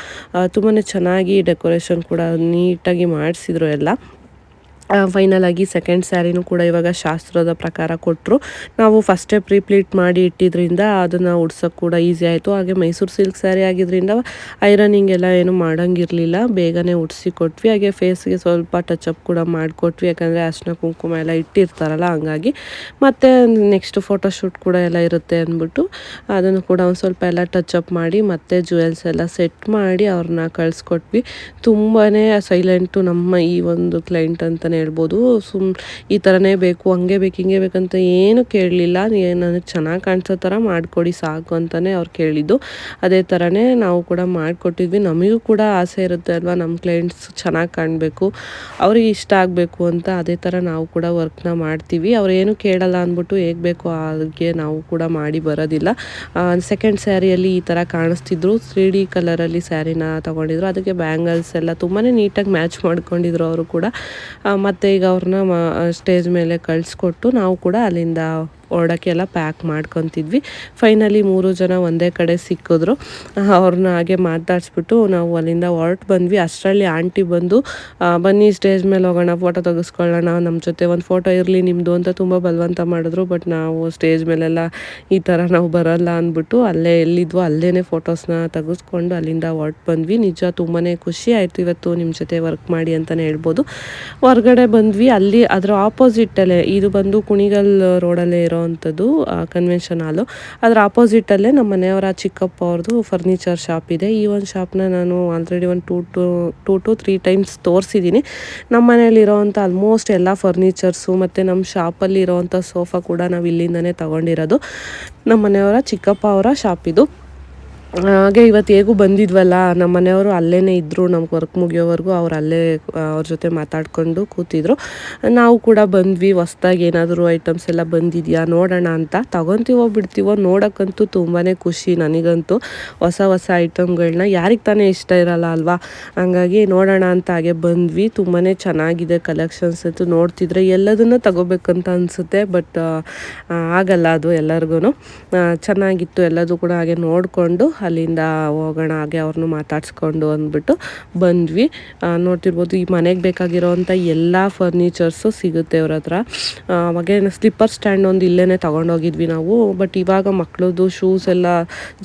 ತುಂಬಾ ಚೆನ್ನಾಗಿ ಡೆಕೋರೇಷನ್ ಕೂಡ ನೀಟಾಗಿ ಮಾಡಿಸಿದ್ರು ಎಲ್ಲ. ಫೈನಲ್ ಆಗಿ ಸೆಕೆಂಡ್ ಸ್ಯಾರಿನೂ ಕೂಡ ಇವಾಗ ಶಾಸ್ತ್ರದ ಪ್ರಕಾರ ಕೊಟ್ಟರು ನಾವು ಫಸ್ಟೇ ಪ್ರೀಪ್ಲೀಟ್ ಮಾಡಿ ಇಟ್ಟಿದ್ರಿಂದ ಅದನ್ನು ಉಡ್ಸೋಕ್ಕೆ ಕೂಡ ಈಸಿ ಆಯಿತು. ಹಾಗೆ ಮೈಸೂರು ಸಿಲ್ಕ್ ಸ್ಯಾರಿ ಆಗಿದ್ದರಿಂದ ಐರನಿಂಗ್ ಎಲ್ಲ ಏನು ಮಾಡೋಂಗಿರಲಿಲ್ಲ. ಬೇಗನೆ ಉಡ್ಸಿ ಕೊಟ್ವಿ. ಹಾಗೆ ಫೇಸ್ಗೆ ಸ್ವಲ್ಪ ಟಚಪ್ ಕೂಡ ಮಾಡಿಕೊಟ್ವಿ. ಯಾಕಂದರೆ ಅರ್ಶಿನ ಕುಂಕುಮ ಎಲ್ಲ ಇಟ್ಟಿರ್ತಾರಲ್ಲ, ಹಂಗಾಗಿ. ಮತ್ತು ನೆಕ್ಸ್ಟ್ ಫೋಟೋಶೂಟ್ ಕೂಡ ಎಲ್ಲ ಇರುತ್ತೆ ಅಂದ್ಬಿಟ್ಟು ಅದನ್ನು ಕೂಡ ಒಂದು ಸ್ವಲ್ಪ ಎಲ್ಲ ಅಪ್ ಮಾಡಿ, ಮತ್ತೆ ಜ್ಯುವೆಲ್ಸ್ ಎಲ್ಲ ಸೆಟ್ ಮಾಡಿ ಅವ್ರನ್ನ ಕಳಿಸ್ಕೊಟ್ವಿ. ತುಂಬಾ ಸೈಲೆಂಟು ನಮ್ಮ ಈ ಒಂದು ಕ್ಲೈಂಟ್ ಅಂತಲೇ ಹೇಳ್ಬೋದು. ಸುಮ್ ಈ ಥರನೇ ಬೇಕು, ಹಂಗೆ ಬೇಕು, ಹಿಂಗೆ ಬೇಕಂತ ಏನು ಕೇಳಲಿಲ್ಲ. ನನಗೆ ಚೆನ್ನಾಗಿ ಕಾಣಿಸೋ ಥರ ಮಾಡಿಕೊಡಿ ಸಾಕು ಅಂತಲೇ ಅವ್ರು ಕೇಳಿದ್ದು. ಅದೇ ಥರನೇ ನಾವು ಕೂಡ ಮಾಡಿಕೊಟ್ಟಿದ್ವಿ. ನಮಗೂ ಕೂಡ ಆಸೆ ಇರುತ್ತೆ ಅಲ್ವಾ? ನಮ್ಮ ಕ್ಲೈಂಟ್ಸ್ ಚೆನ್ನಾಗಿ ಕಾಣಬೇಕು, ಅವ್ರಿಗೆ ಇಷ್ಟ ಆಗಬೇಕು ಅಂತ ಅದೇ ಥರ ನಾವು ಕೂಡ ವರ್ಕ್ನ ಮಾಡ್ತೀವಿ. ಅವ್ರು ಏನು ಕೇಳಲ್ಲ ಅಂದ್ಬಿಟ್ಟು ಹೇಗೆ ಬೇಕು ಹಾಗೆ ನಾವು ಕೂಡ ಮಾಡಿ ಬರೋದಿಲ್ಲ. ಸೆಕೆಂಡ್ ಸ್ಯಾರಿಯಲ್ಲಿ ಈ ಥರ ಕಾಣಿಸ್ತಿದ್ರು. ತ್ರೀ ಡಿ ಕಲರಲ್ಲಿ ಸ್ಯಾರಿನ ತೊಗೊಂಡಿದ್ರು. ಅದಕ್ಕೆ ಬ್ಯಾಂಗಲ್ಸ್ ಎಲ್ಲ ತುಂಬಾ ನೀಟಾಗಿ ಮ್ಯಾಚ್ ಮಾಡ್ಕೊಂಡಿದ್ರು ಅವರು ಕೂಡ. ಮತ್ತೆ ಈಗ ಅವ್ರನ್ನ ಸ್ಟೇಜ್ ಮೇಲೆ ಕಳಿಸ್ಕೊಟ್ಟು ನಾವು ಕೂಡ ಅಲ್ಲಿಂದ ಹೊರಡೋಕ್ಕೆಲ್ಲ ಪ್ಯಾಕ್ ಮಾಡ್ಕೊತಿದ್ವಿ. ಫೈನಲಿ ಮೂರು ಜನ ಒಂದೇ ಕಡೆ ಸಿಕ್ಕಿದ್ರು. ಅವ್ರನ್ನ ಹಾಗೆ ಮಾತಾಡಿಸ್ಬಿಟ್ಟು ನಾವು ಅಲ್ಲಿಂದ ಹೊರಟು ಬಂದ್ವಿ. ಅಷ್ಟರಲ್ಲಿ ಆಂಟಿ ಬಂದು ಬನ್ನಿ ಸ್ಟೇಜ್ ಮೇಲೆ ಹೋಗೋಣ ಫೋಟೋ ತೆಗೆಸ್ಕೊಳ್ಳೋಣ ನಮ್ಮ ಜೊತೆ ಒಂದು ಫೋಟೋ ಇರಲಿ ನಿಮ್ಮದು ಅಂತ ತುಂಬ ಬಲವಂತ ಮಾಡಿದ್ರು. ಬಟ್ ನಾವು ಸ್ಟೇಜ್ ಮೇಲೆಲ್ಲ ಈ ಥರ ನಾವು ಬರಲ್ಲ ಅಂದ್ಬಿಟ್ಟು ಅಲ್ಲೇ ಎಲ್ಲಿದ್ವೋ ಅಲ್ಲೇ ಫೋಟೋಸ್ನ ತೆಗೆಸ್ಕೊಂಡು ಅಲ್ಲಿಂದ ಹೊರಟು ಬಂದ್ವಿ. ನಿಜ ತುಂಬಾ ಖುಷಿ ಆಯಿತು ಇವತ್ತು ನಿಮ್ಮ ಜೊತೆ ವರ್ಕ್ ಮಾಡಿ ಅಂತಲೇ ಹೇಳ್ಬೋದು. ಹೊರಗಡೆ ಬಂದ್ವಿ. ಅಲ್ಲಿ ಅದರ ಆಪೋಸಿಟಲ್ಲೇ ಇದು ಬಂದು ಕುಣಿಗಲ್ ರೋಡಲ್ಲೇ ಇರೋವಂಥದ್ದು ಕನ್ವೆನ್ಷನ್ ಹಾಲು ಅದರ ಆಪೋಸಿಟಲ್ಲೇ ನಮ್ಮ ಮನೆಯವರ ಚಿಕ್ಕಪ್ಪ ಅವ್ರದ್ದು ಫರ್ನಿಚರ್ ಶಾಪ್ ಇದೆ. ಈ ಒಂದು ಶಾಪ್ನ ನಾನು ಆಲ್ರೆಡಿ ಒಂದು two to two to three times ತೋರಿಸಿದ್ದೀನಿ ನಮ್ಮ ಮನೇಲಿರೋವಂಥ ಆಲ್ಮೋಸ್ಟ್ ಎಲ್ಲ ಫರ್ನಿಚರ್ಸು ಮತ್ತು ನಮ್ಮ ಶಾಪಲ್ಲಿ ಇರೋವಂಥ ಸೋಫಾ ಕೂಡ ನಾವು ಇಲ್ಲಿಂದನೇ ತಗೊಂಡಿರೋದು. ನಮ್ಮ ಮನೆಯವರ ಚಿಕ್ಕಪ್ಪ ಅವರ ಶಾಪ್ ಇದು. ಹಾಗೆ ಇವತ್ತು ಹೇಗೂ ಬಂದಿದ್ವಲ್ಲ, ನಮ್ಮ ಮನೆಯವರು ಅಲ್ಲೇ ಇದ್ದರು ನಮ್ಗೆ ವರ್ಕ್ ಮುಗಿಯೋವರೆಗೂ ಅವ್ರು ಅಲ್ಲೇ ಅವ್ರ ಜೊತೆ ಮಾತಾಡ್ಕೊಂಡು ಕೂತಿದ್ರು. ನಾವು ಕೂಡ ಬಂದ್ವಿ, ಹೊಸ್ದಾಗಿ ಏನಾದರೂ ಐಟಮ್ಸ್ ಎಲ್ಲ ಬಂದಿದೆಯಾ, ನೋಡೋಣ ಅಂತ. ತಗೊತೀವೋ ಬಿಡ್ತೀವೋ ನೋಡೋಕ್ಕಂತೂ ತುಂಬಾ ಖುಷಿ ನನಗಂತೂ. ಹೊಸ ಹೊಸ ಐಟಮ್ಗಳನ್ನ ಯಾರಿಗೆ ತಾನೇ ಇಷ್ಟ ಇರಲ್ಲ ಅಲ್ವಾ? ಹಂಗಾಗಿ ನೋಡೋಣ ಅಂತ ಹಾಗೆ ಬಂದ್ವಿ. ತುಂಬಾ ಚೆನ್ನಾಗಿದೆ ಕಲೆಕ್ಷನ್ಸ್ ಅಂತೂ ನೋಡ್ತಿದ್ರೆ ಎಲ್ಲದನ್ನು ತಗೋಬೇಕಂತ ಅನಿಸುತ್ತೆ ಬಟ್ ಆಗಲ್ಲ ಅದು ಎಲ್ಲರಿಗೂ ಚೆನ್ನಾಗಿತ್ತು ಎಲ್ಲದೂ ಕೂಡ ಹಾಗೆ ನೋಡಿಕೊಂಡು ಅಲ್ಲಿಂದ ಹೋಗೋಣ, ಹಾಗೆ ಅವ್ರನ್ನೂ ಮಾತಾಡಿಸ್ಕೊಂಡು ಅಂದ್ಬಿಟ್ಟು ಬಂದ್ವಿ. ನೋಡ್ತಿರ್ಬೋದು ಈ ಮನೆಗೆ ಬೇಕಾಗಿರೋವಂಥ ಎಲ್ಲ ಫರ್ನಿಚರ್ಸು ಸಿಗುತ್ತೆ ಅವ್ರ ಹತ್ರ. ಅವಾಗೆ ಸ್ಲಿಪ್ಪರ್ ಸ್ಟ್ಯಾಂಡ್ ಒಂದು ಇಲ್ಲೇ ತಗೊಂಡೋಗಿದ್ವಿ ನಾವು ಬಟ್ ಇವಾಗ ಮಕ್ಕಳದ್ದು ಶೂಸ್ ಎಲ್ಲ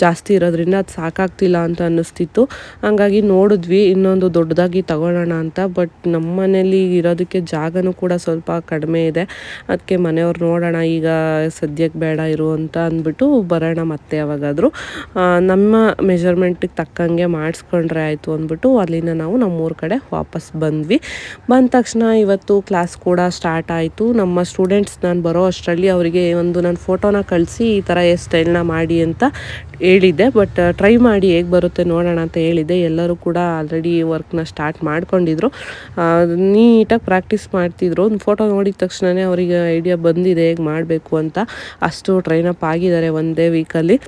ಜಾಸ್ತಿ ಇರೋದ್ರಿಂದ ಅದು ಸಾಕಾಗ್ತಿಲ್ಲ ಅಂತ ಅನ್ನಿಸ್ತಿತ್ತು. ಹಂಗಾಗಿ ನೋಡಿದ್ವಿ, ಇನ್ನೊಂದು ದೊಡ್ಡದಾಗಿ ತಗೊಳ್ಳೋಣ ಅಂತ ಬಟ್ ನಮ್ಮ ಮನೇಲಿ ಇರೋದಕ್ಕೆ ಜಾಗನೂ ಕೂಡ ಸ್ವಲ್ಪ ಕಡಿಮೆ ಇದೆ. ಅದಕ್ಕೆ ಮನೆಯವ್ರು ನೋಡೋಣ, ಈಗ ಸದ್ಯಕ್ಕೆ ಬೇಡ ಇರು ಅಂತ ಅಂದ್ಬಿಟ್ಟು ಬರೋಣ ಮತ್ತೆ ಯಾವಾಗಾದರೂ. ನಮ್ಮ ಮೆಜರ್ಮೆಂಟಿಗೆ ತಕ್ಕಂಗೆ ಮಾಡಿಸ್ಕೊಂಡ್ರೆ ಆಯಿತು ಅಂದ್ಬಿಟ್ಟು ಅಲ್ಲಿಂದ ನಾವು ನಮ್ಮೂರ ಕಡೆ ವಾಪಸ್ ಬಂದ್ವಿ. ಬಂದ ತಕ್ಷಣ ಇವತ್ತು ಕ್ಲಾಸ್ ಕೂಡ ಸ್ಟಾರ್ಟ್ ಆಯಿತು. ನಮ್ಮ ಸ್ಟೂಡೆಂಟ್ಸ್ ನಾನು ಬರೋ ಅಷ್ಟರಲ್ಲಿ ಅವರಿಗೆ ಒಂದು ನಾನು ಫೋಟೋನ ಕಳಿಸಿ ಈ ಥರ ಹೇರ್ ಸ್ಟೈಲ್ನ ಮಾಡಿ ಅಂತ ಹೇಳಿದ್ದೆ. ಬಟ್ ಟ್ರೈ ಮಾಡಿ ಹೇಗೆ ಬರುತ್ತೆ ನೋಡೋಣ ಅಂತ ಹೇಳಿದ್ದೆ. ಎಲ್ಲರೂ ಕೂಡ ಆಲ್ರೆಡಿ ವರ್ಕ್ನ ಸ್ಟಾರ್ಟ್ ಮಾಡ್ಕೊಂಡಿದ್ರು. ನೀಟಾಗಿ ಪ್ರಾಕ್ಟೀಸ್ ಮಾಡ್ತಿದ್ರು. ಒಂದು ಫೋಟೋ ನೋಡಿದ ತಕ್ಷಣವೇ ಅವರಿಗೆ ಐಡಿಯಾ ಬಂದಿದೆ ಹೇಗೆ ಮಾಡಬೇಕು ಅಂತ. ಅಷ್ಟು ಟ್ರೈನಪ್ ಆಗಿದ್ದಾರೆ ಒಂದೇ ವೀಕಲ್ಲಿ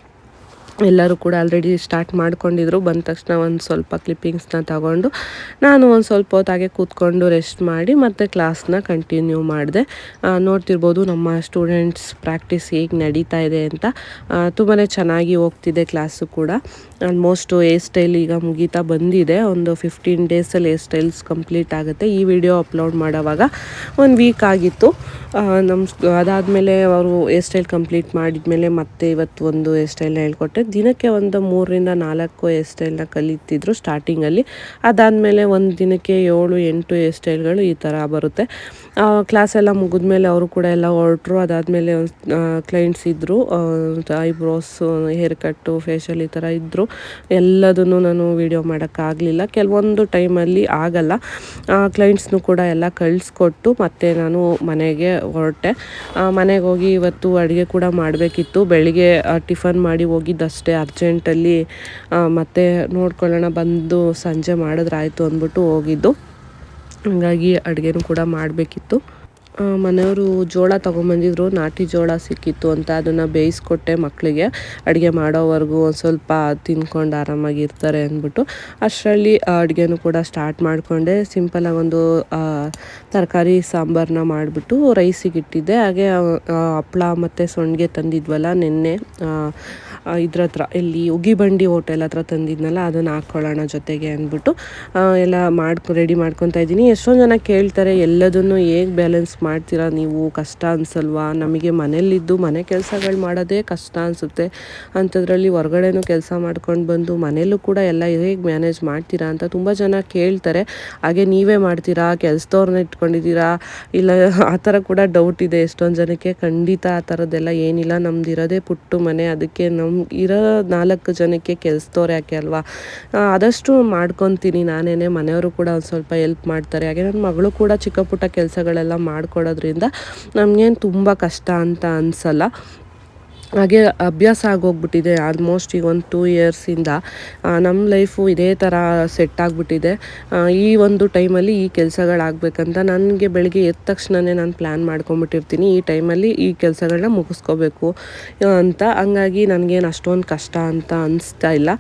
ಎಲ್ಲರೂ ಕೂಡ ಆಲ್ರೆಡಿ ಸ್ಟಾರ್ಟ್ ಮಾಡ್ಕೊಂಡಿದ್ರು. ಬಂದ ತಕ್ಷಣ ಒಂದು ಸ್ವಲ್ಪ ಕ್ಲಿಪ್ಪಿಂಗ್ಸ್ನ ತಗೊಂಡು ನಾನು ಒಂದು ಸ್ವಲ್ಪ ಹೊತ್ತಾಗೆ ಕೂತ್ಕೊಂಡು ರೆಸ್ಟ್ ಮಾಡಿ ಮತ್ತೆ ಕ್ಲಾಸ್ನ ಕಂಟಿನ್ಯೂ ಮಾಡಿದೆ. ನೋಡ್ತಿರ್ಬೋದು ನಮ್ಮ ಸ್ಟೂಡೆಂಟ್ಸ್ ಪ್ರಾಕ್ಟೀಸ್ ಹೇಗೆ ನಡೀತಾ ಇದೆ ಅಂತ. ತುಂಬಾ ಚೆನ್ನಾಗಿ ಹೋಗ್ತಿದೆ ಕ್ಲಾಸು ಕೂಡ. ಆಲ್ಮೋಸ್ಟ್ ಏರ್ ಸ್ಟೈಲ್ ಈಗ ಮುಗೀತಾ ಬಂದಿದೆ. ಒಂದು ಫಿಫ್ಟೀನ್ ಡೇಸಲ್ಲಿ ಏರ್ ಸ್ಟೈಲ್ಸ್ ಕಂಪ್ಲೀಟ್ ಆಗುತ್ತೆ. ಈ ವಿಡಿಯೋ ಅಪ್ಲೋಡ್ ಮಾಡೋವಾಗ ಒಂದು ವೀಕ್ ಆಗಿತ್ತು. ನಮ್ಮ ಅದಾದಮೇಲೆ ಅವರು ಏರ್ ಸ್ಟೈಲ್ ಕಂಪ್ಲೀಟ್ ಮಾಡಿದ್ಮೇಲೆ ಮತ್ತೆ ಇವತ್ತು ಒಂದು ಏರ್ ಸ್ಟೈಲ್ನ ಹೇಳ್ಕೊಟ್ಟೆ. ದಿನಕ್ಕೆ ಒಂದು ಮೂರರಿಂದ ನಾಲ್ಕು ಏರ್ ಸ್ಟೈಲ್ನ ಕಲಿತಿದ್ರು ಸ್ಟಾರ್ಟಿಂಗಲ್ಲಿ ಅದಾದಮೇಲೆ ಒಂದು ದಿನಕ್ಕೆ ಏಳು, ಎಂಟು ಏರ್ ಸ್ಟೈಲ್ಗಳು ಈ ಥರ ಬರುತ್ತೆ. ಕ್ಲಾಸ್ ಎಲ್ಲ ಮುಗಿದ್ಮೇಲೆ ಅವರು ಕೂಡ ಎಲ್ಲ ಹೊರಟರು. ಅದಾದಮೇಲೆ ಕ್ಲೈಂಟ್ಸ್ ಇದ್ದರು ಐಬ್ರೋಸ್ ಹೇರ್ ಕಟ್ಟು ಫೇಶಿಯಲ್ ಈ ಥರ ಇದ್ದರು ಎಲ್ಲದನ್ನು ನಾನು ವೀಡಿಯೋ ಮಾಡೋಕ್ಕಾಗಲಿಲ್ಲ. ಕೆಲವೊಂದು ಟೈಮಲ್ಲಿ ಆಗಲ್ಲ. ಕ್ಲೈಂಟ್ಸ್ನು ಕೂಡ ಎಲ್ಲ ಕಳಿಸ್ಕೊಟ್ಟು ಮತ್ತೆ ನಾನು ಮನೆಗೆ ಹೊರಟೆ. ಮನೆಗೆ ಹೋಗಿ ಇವತ್ತು ಅಡುಗೆ ಕೂಡ ಮಾಡಬೇಕಿತ್ತು. ಬೆಳಿಗ್ಗೆ ಟಿಫನ್ ಮಾಡಿ ಹೋಗಿದ್ದಷ್ಟೇ. ಅರ್ಜೆಂಟಲ್ಲಿ ಮತ್ತೆ ನೋಡ್ಕೊಳ್ಳೋಣ ಬಂದು ಸಂಜೆ ಮಾಡಿದ್ರಾಯಿತು ಅಂದ್ಬಿಟ್ಟು ಹೋಗಿದ್ದು. ಹಾಗಾಗಿ ಅಡುಗೆನೂ ಕೂಡ ಮಾಡಬೇಕಿತ್ತು. ಮನೆಯವರು ಜೋಳ ತೊಗೊಂಬಂದಿದ್ರು, ನಾಟಿ ಜೋಳ ಸಿಕ್ಕಿತ್ತು ಅಂತ ಅದನ್ನು ಬೇಯಿಸ್ಕೊಟ್ಟೆ ಮಕ್ಕಳಿಗೆ ಅಡುಗೆ ಮಾಡೋವರೆಗೂ ಒಂದು ಸ್ವಲ್ಪ ತಿನ್ಕೊಂಡು ಆರಾಮಾಗಿ ಇರ್ತಾರೆ ಅಂದ್ಬಿಟ್ಟು ಅಷ್ಟರಲ್ಲಿ ಅಡುಗೆನೂ ಕೂಡ ಸ್ಟಾರ್ಟ್ ಮಾಡಿಕೊಂಡೆ. ಸಿಂಪಲಾಗಿ ಒಂದು ತರಕಾರಿ ಸಾಂಬಾರನ್ನ ಮಾಡಿಬಿಟ್ಟು ರೈಸಿಗೆ ಇಟ್ಟಿದ್ದೆ. ಹಾಗೆ ಹಪ್ಪಳ ಮತ್ತು ಸೊಂಡಿಗೆ ತಂದಿದ್ವಲ್ಲ ನಿನ್ನೆ ಇದ್ರ ಹತ್ರ, ಇಲ್ಲಿ ಉಗಿಬಂಡಿ ಹೋಟೆಲ್ ಹತ್ರ ತಂದಿದ್ನಲ್ಲ ಅದನ್ನು ಹಾಕ್ಕೊಳ್ಳೋಣ ಜೊತೆಗೆ ಅಂದ್ಬಿಟ್ಟು ಎಲ್ಲ ಮಾಡ್ಕೊ ರೆಡಿ ಮಾಡ್ಕೊತಾ ಇದ್ದೀನಿ. ಎಷ್ಟೊಂದು ಜನ ಕೇಳ್ತಾರೆ ಎಲ್ಲದನ್ನು ಹೇಗೆ ಬ್ಯಾಲೆನ್ಸ್ ಮಾಡ್ತೀರಾ ನೀವು? ಕಷ್ಟ ಅನ್ಸಲ್ವಾ? ನಮಗೆ ಮನೇಲಿದ್ದು ಮನೆ ಕೆಲಸಗಳು ಮಾಡೋದೇ ಕಷ್ಟ ಅನಿಸುತ್ತೆ. ಅಂಥದ್ರಲ್ಲಿ ಹೊರಗಡೆನೂ ಕೆಲಸ ಮಾಡ್ಕೊಂಡು ಬಂದು ಮನೇಲೂ ಕೂಡ ಎಲ್ಲ ಹೇಗೆ ಮ್ಯಾನೇಜ್ ಮಾಡ್ತೀರಾ ಅಂತ ತುಂಬ ಜನ ಕೇಳ್ತಾರೆ. ಹಾಗೆ ನೀವೇ ಮಾಡ್ತೀರಾ? ಕೆಲಸದವ್ರನ್ನ ಇಟ್ಕೊಂಡಿದ್ದೀರಾ? ಇಲ್ಲ ಆ ಥರ ಕೂಡ ಡೌಟ್ ಇದೆ ಎಷ್ಟೊಂದು ಜನಕ್ಕೆ. ಖಂಡಿತ ಆ ಥರದ್ದೆಲ್ಲ ಏನಿಲ್ಲ. ನಮ್ದು ಇರೋದೇ ಪುಟ್ಟು ಮನೆ. ಅದಕ್ಕೆ ನಮ್ಮ ಇರೋ ನಾಲ್ಕು ಜನಕ್ಕೆ ಕೆಲಸದವ್ರು ಯಾಕೆ ಅಲ್ವಾ? ಆದಷ್ಟು ಮಾಡ್ಕೊತೀನಿ. ನಾನೇನೆ ಮನೆಯವರು ಕೂಡ ಒಂದು ಸ್ವಲ್ಪ ಹೆಲ್ಪ್ ಮಾಡ್ತಾರೆ. ಹಾಗೆ ನನ್ನ ಮಗಳು ಕೂಡ ಚಿಕ್ಕ ಪುಟ್ಟ ಕೆಲಸಗಳೆಲ್ಲ ಮಾಡ್ಕೊಡೋದ್ರಿಂದ ನಮಗೇನು ತುಂಬ ಕಷ್ಟ ಅಂತ ಅನಿಸಲ್ಲ. ಹಾಗೆ ಅಭ್ಯಾಸ ಆಗೋಗ್ಬಿಟ್ಟಿದೆ. ಆಲ್ಮೋಸ್ಟ್ ಈಗ ಒಂದು ಟೂ ಇಯರ್ಸಿಂದ ನಮ್ಮ ಲೈಫು ಇದೇ ಥರ ಸೆಟ್ ಆಗಿಬಿಟ್ಟಿದೆ. ಈ ಒಂದು ಟೈಮಲ್ಲಿ ಈ ಕೆಲಸಗಳಾಗಬೇಕಂತ ನನಗೆ ಬೆಳಗ್ಗೆ ಎದ್ದ ತಕ್ಷಣವೇ ನಾನು ಪ್ಲ್ಯಾನ್ ಮಾಡ್ಕೊಂಬಿಟ್ಟಿರ್ತೀನಿ. ಈ ಟೈಮಲ್ಲಿ ಈ ಕೆಲಸಗಳನ್ನ ಮುಗಿಸ್ಕೋಬೇಕು ಅಂತ. ಹಂಗಾಗಿ ನನಗೇನು ಅಷ್ಟೊಂದು ಕಷ್ಟ ಅಂತ ಅನಿಸ್ತಾ ಇಲ್ಲ.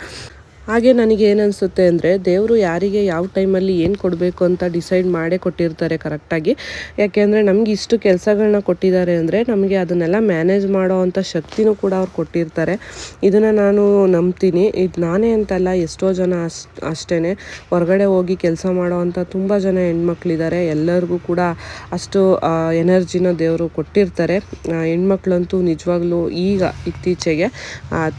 ಹಾಗೆ ನನಗೆ ಏನನ್ಸುತ್ತೆ ಅಂದರೆ ದೇವರು ಯಾರಿಗೆ ಯಾವ ಟೈಮಲ್ಲಿ ಏನು ಕೊಡಬೇಕು ಅಂತ ಡಿಸೈಡ್ ಮಾಡೇ ಕೊಟ್ಟಿರ್ತಾರೆ ಕರೆಕ್ಟಾಗಿ ಯಾಕೆಂದರೆ ನಮಗೆ ಇಷ್ಟು ಕೆಲಸಗಳನ್ನ ಕೊಟ್ಟಿದ್ದಾರೆ ಅಂದರೆ ನಮಗೆ ಅದನ್ನೆಲ್ಲ ಮ್ಯಾನೇಜ್ ಮಾಡೋ ಅಂಥ ಶಕ್ತಿನೂ ಕೂಡ ಅವ್ರು ಕೊಟ್ಟಿರ್ತಾರೆ. ಇದನ್ನು ನಾನು ನಂಬ್ತೀನಿ. ಇದು ನಾನೇ ಅಂತಲ್ಲ, ಎಷ್ಟೋ ಜನ ಅಷ್ಟು ಅಷ್ಟೇ ಹೊರಗಡೆ ಹೋಗಿ ಕೆಲಸ ಮಾಡೋ ಅಂಥ ತುಂಬ ಜನ ಹೆಣ್ಮಕ್ಳಿದ್ದಾರೆ ಎಲ್ಲರಿಗೂ ಕೂಡ ಅಷ್ಟು ಎನರ್ಜಿನ ದೇವರು ಕೊಟ್ಟಿರ್ತಾರೆ. ಹೆಣ್ಮಕ್ಳಂತೂ ನಿಜವಾಗ್ಲೂ ಈಗ ಇತ್ತೀಚೆಗೆ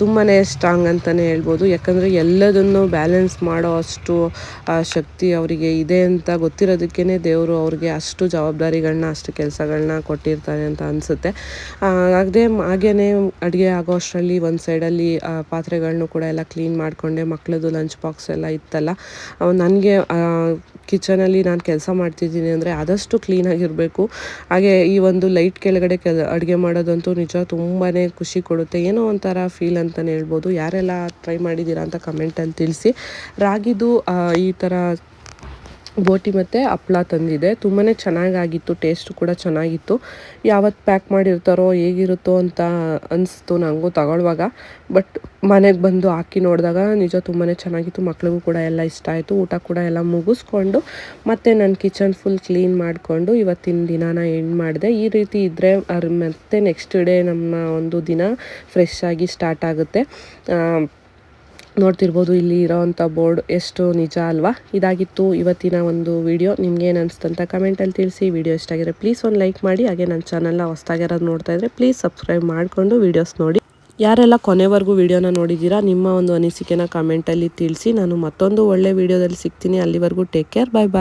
ತುಂಬಾ ಸ್ಟ್ರಾಂಗ್ ಅಂತಲೇ ಹೇಳ್ಬೋದು. ಯಾಕಂದರೆ ಎಲ್ಲ ಎಲ್ಲದನ್ನು ಬ್ಯಾಲೆನ್ಸ್ ಮಾಡೋ ಅಷ್ಟು ಶಕ್ತಿ ಅವರಿಗೆ ಇದೆ ಅಂತ ಗೊತ್ತಿರೋದಕ್ಕೇ ದೇವರು ಅವ್ರಿಗೆ ಅಷ್ಟು ಜವಾಬ್ದಾರಿಗಳನ್ನ, ಅಷ್ಟು ಕೆಲಸಗಳನ್ನ ಕೊಟ್ಟಿರ್ತಾರೆ ಅಂತ ಅನಿಸುತ್ತೆ. ಅದೇ ಹಾಗೇ ಅಡುಗೆ ಆಗೋ ಅಷ್ಟರಲ್ಲಿ ಒಂದು ಸೈಡಲ್ಲಿ ಪಾತ್ರೆಗಳನ್ನು ಕೂಡ ಎಲ್ಲ ಕ್ಲೀನ್ ಮಾಡಿಕೊಂಡೆ ಮಕ್ಕಳದು ಲಂಚ್ ಬಾಕ್ಸ್ ಎಲ್ಲ ಇತ್ತಲ್ಲ ನನಗೆ ಕಿಚನಲ್ಲಿ ನಾನು ಕೆಲಸ ಮಾಡ್ತಿದ್ದೀನಿ ಅಂದರೆ ಆದಷ್ಟು ಕ್ಲೀನಾಗಿರಬೇಕು ಹಾಗೆ ಈ ಒಂದು ಲೈಟ್ ಕೆಳಗಡೆ ಕೆಲ, ಅಡುಗೆ ಮಾಡೋದಂತೂ ನಿಜ ತುಂಬಾ ಖುಷಿ ಕೊಡುತ್ತೆ. ಏನೋ ಒಂಥರ ಫೀಲ್ ಅಂತಲೇ ಹೇಳ್ಬೋದು. ಯಾರೆಲ್ಲ ಟ್ರೈ ಮಾಡಿದ್ದೀರಾ ಅಂತ ಕಮೆಂಟಲ್ಲಿ ತಿಳಿಸಿ. ರಾಗಿದು ಈ ಥರ ಬೋಟಿ ಮತ್ತು ಹಪ್ಳ ತಂದಿದೆ. ತುಂಬಾ ಚೆನ್ನಾಗಾಗಿತ್ತು ಟೇಸ್ಟು ಕೂಡ ಚೆನ್ನಾಗಿತ್ತು. ಯಾವತ್ತು ಪ್ಯಾಕ್ ಮಾಡಿರ್ತಾರೋ, ಹೇಗಿರುತ್ತೋ ಅಂತ ಅನಿಸ್ತು ನನಗೂ ತಗೊಳ್ಳುವಾಗ ಬಟ್ ಮನೆಗೆ ಬಂದು ಹಾಕಿ ನೋಡಿದಾಗ ನಿಜ ತುಂಬಾ ಚೆನ್ನಾಗಿತ್ತು. ಮಕ್ಳಿಗೂ ಕೂಡ ಎಲ್ಲ ಇಷ್ಟ ಆಯಿತು. ಊಟ ಕೂಡ ಎಲ್ಲ ಮುಗಿಸ್ಕೊಂಡು ಮತ್ತು ನನ್ನ ಕಿಚನ್ ಫುಲ್ ಕ್ಲೀನ್ ಮಾಡಿಕೊಂಡು ಇವತ್ತಿನ ದಿನಾನ ಎಂಡ್ ಮಾಡಿದೆ. ಈ ರೀತಿ ಇದ್ದರೆ ಮತ್ತೆ ನೆಕ್ಸ್ಟ್ ಡೇ ನಮ್ಮ ಒಂದು ದಿನ ಫ್ರೆಶ್ ಆಗಿ ಸ್ಟಾರ್ಟ್ ಆಗುತ್ತೆ. ನೋಡ್ತಿರ್ಬೋದು ಇಲ್ಲಿ ಇರೋವಂಥ ಬೋರ್ಡ್ ಎಷ್ಟು ನಿಜ ಅಲ್ವಾ? ಇದಾಗಿತ್ತು ಇವತ್ತಿನ ಒಂದು ವಿಡಿಯೋ. ನಿಮ್ಗೆ ಏನು ಅನಿಸ್ತಂತ ಕಮೆಂಟಲ್ಲಿ ತಿಳಿಸಿ. ವಿಡಿಯೋ ಇಷ್ಟ ಪ್ಲೀಸ್ ಒಂದು ಲೈಕ್ ಮಾಡಿ. ಹಾಗೆ ನನ್ನ ಚಾನಲ್ನ ಹೊಸ್ದಾಗಿರೋದು ನೋಡ್ತಾ ಇದ್ದರೆ ಪ್ಲೀಸ್ ಸಬ್ಸ್ಕ್ರೈಬ್ ಮಾಡಿಕೊಂಡು ವೀಡಿಯೋಸ್ ನೋಡಿ. ಯಾರೆಲ್ಲ ಕೊನೆವರೆಗೂ ವಿಡಿಯೋನ ನೋಡಿದ್ದೀರಾ, ನಿಮ್ಮ ಒಂದು ಅನಿಸಿಕೆನ ಕಮೆಂಟಲ್ಲಿ ತಿಳಿಸಿ. ನಾನು ಮತ್ತೊಂದು ಒಳ್ಳೆ ವಿಡಿಯೋದಲ್ಲಿ ಸಿಗ್ತೀನಿ. ಅಲ್ಲಿವರೆಗೂ ಟೇಕ್ ಕೇರ್ ಬಾಯ್ ಬಾಯ್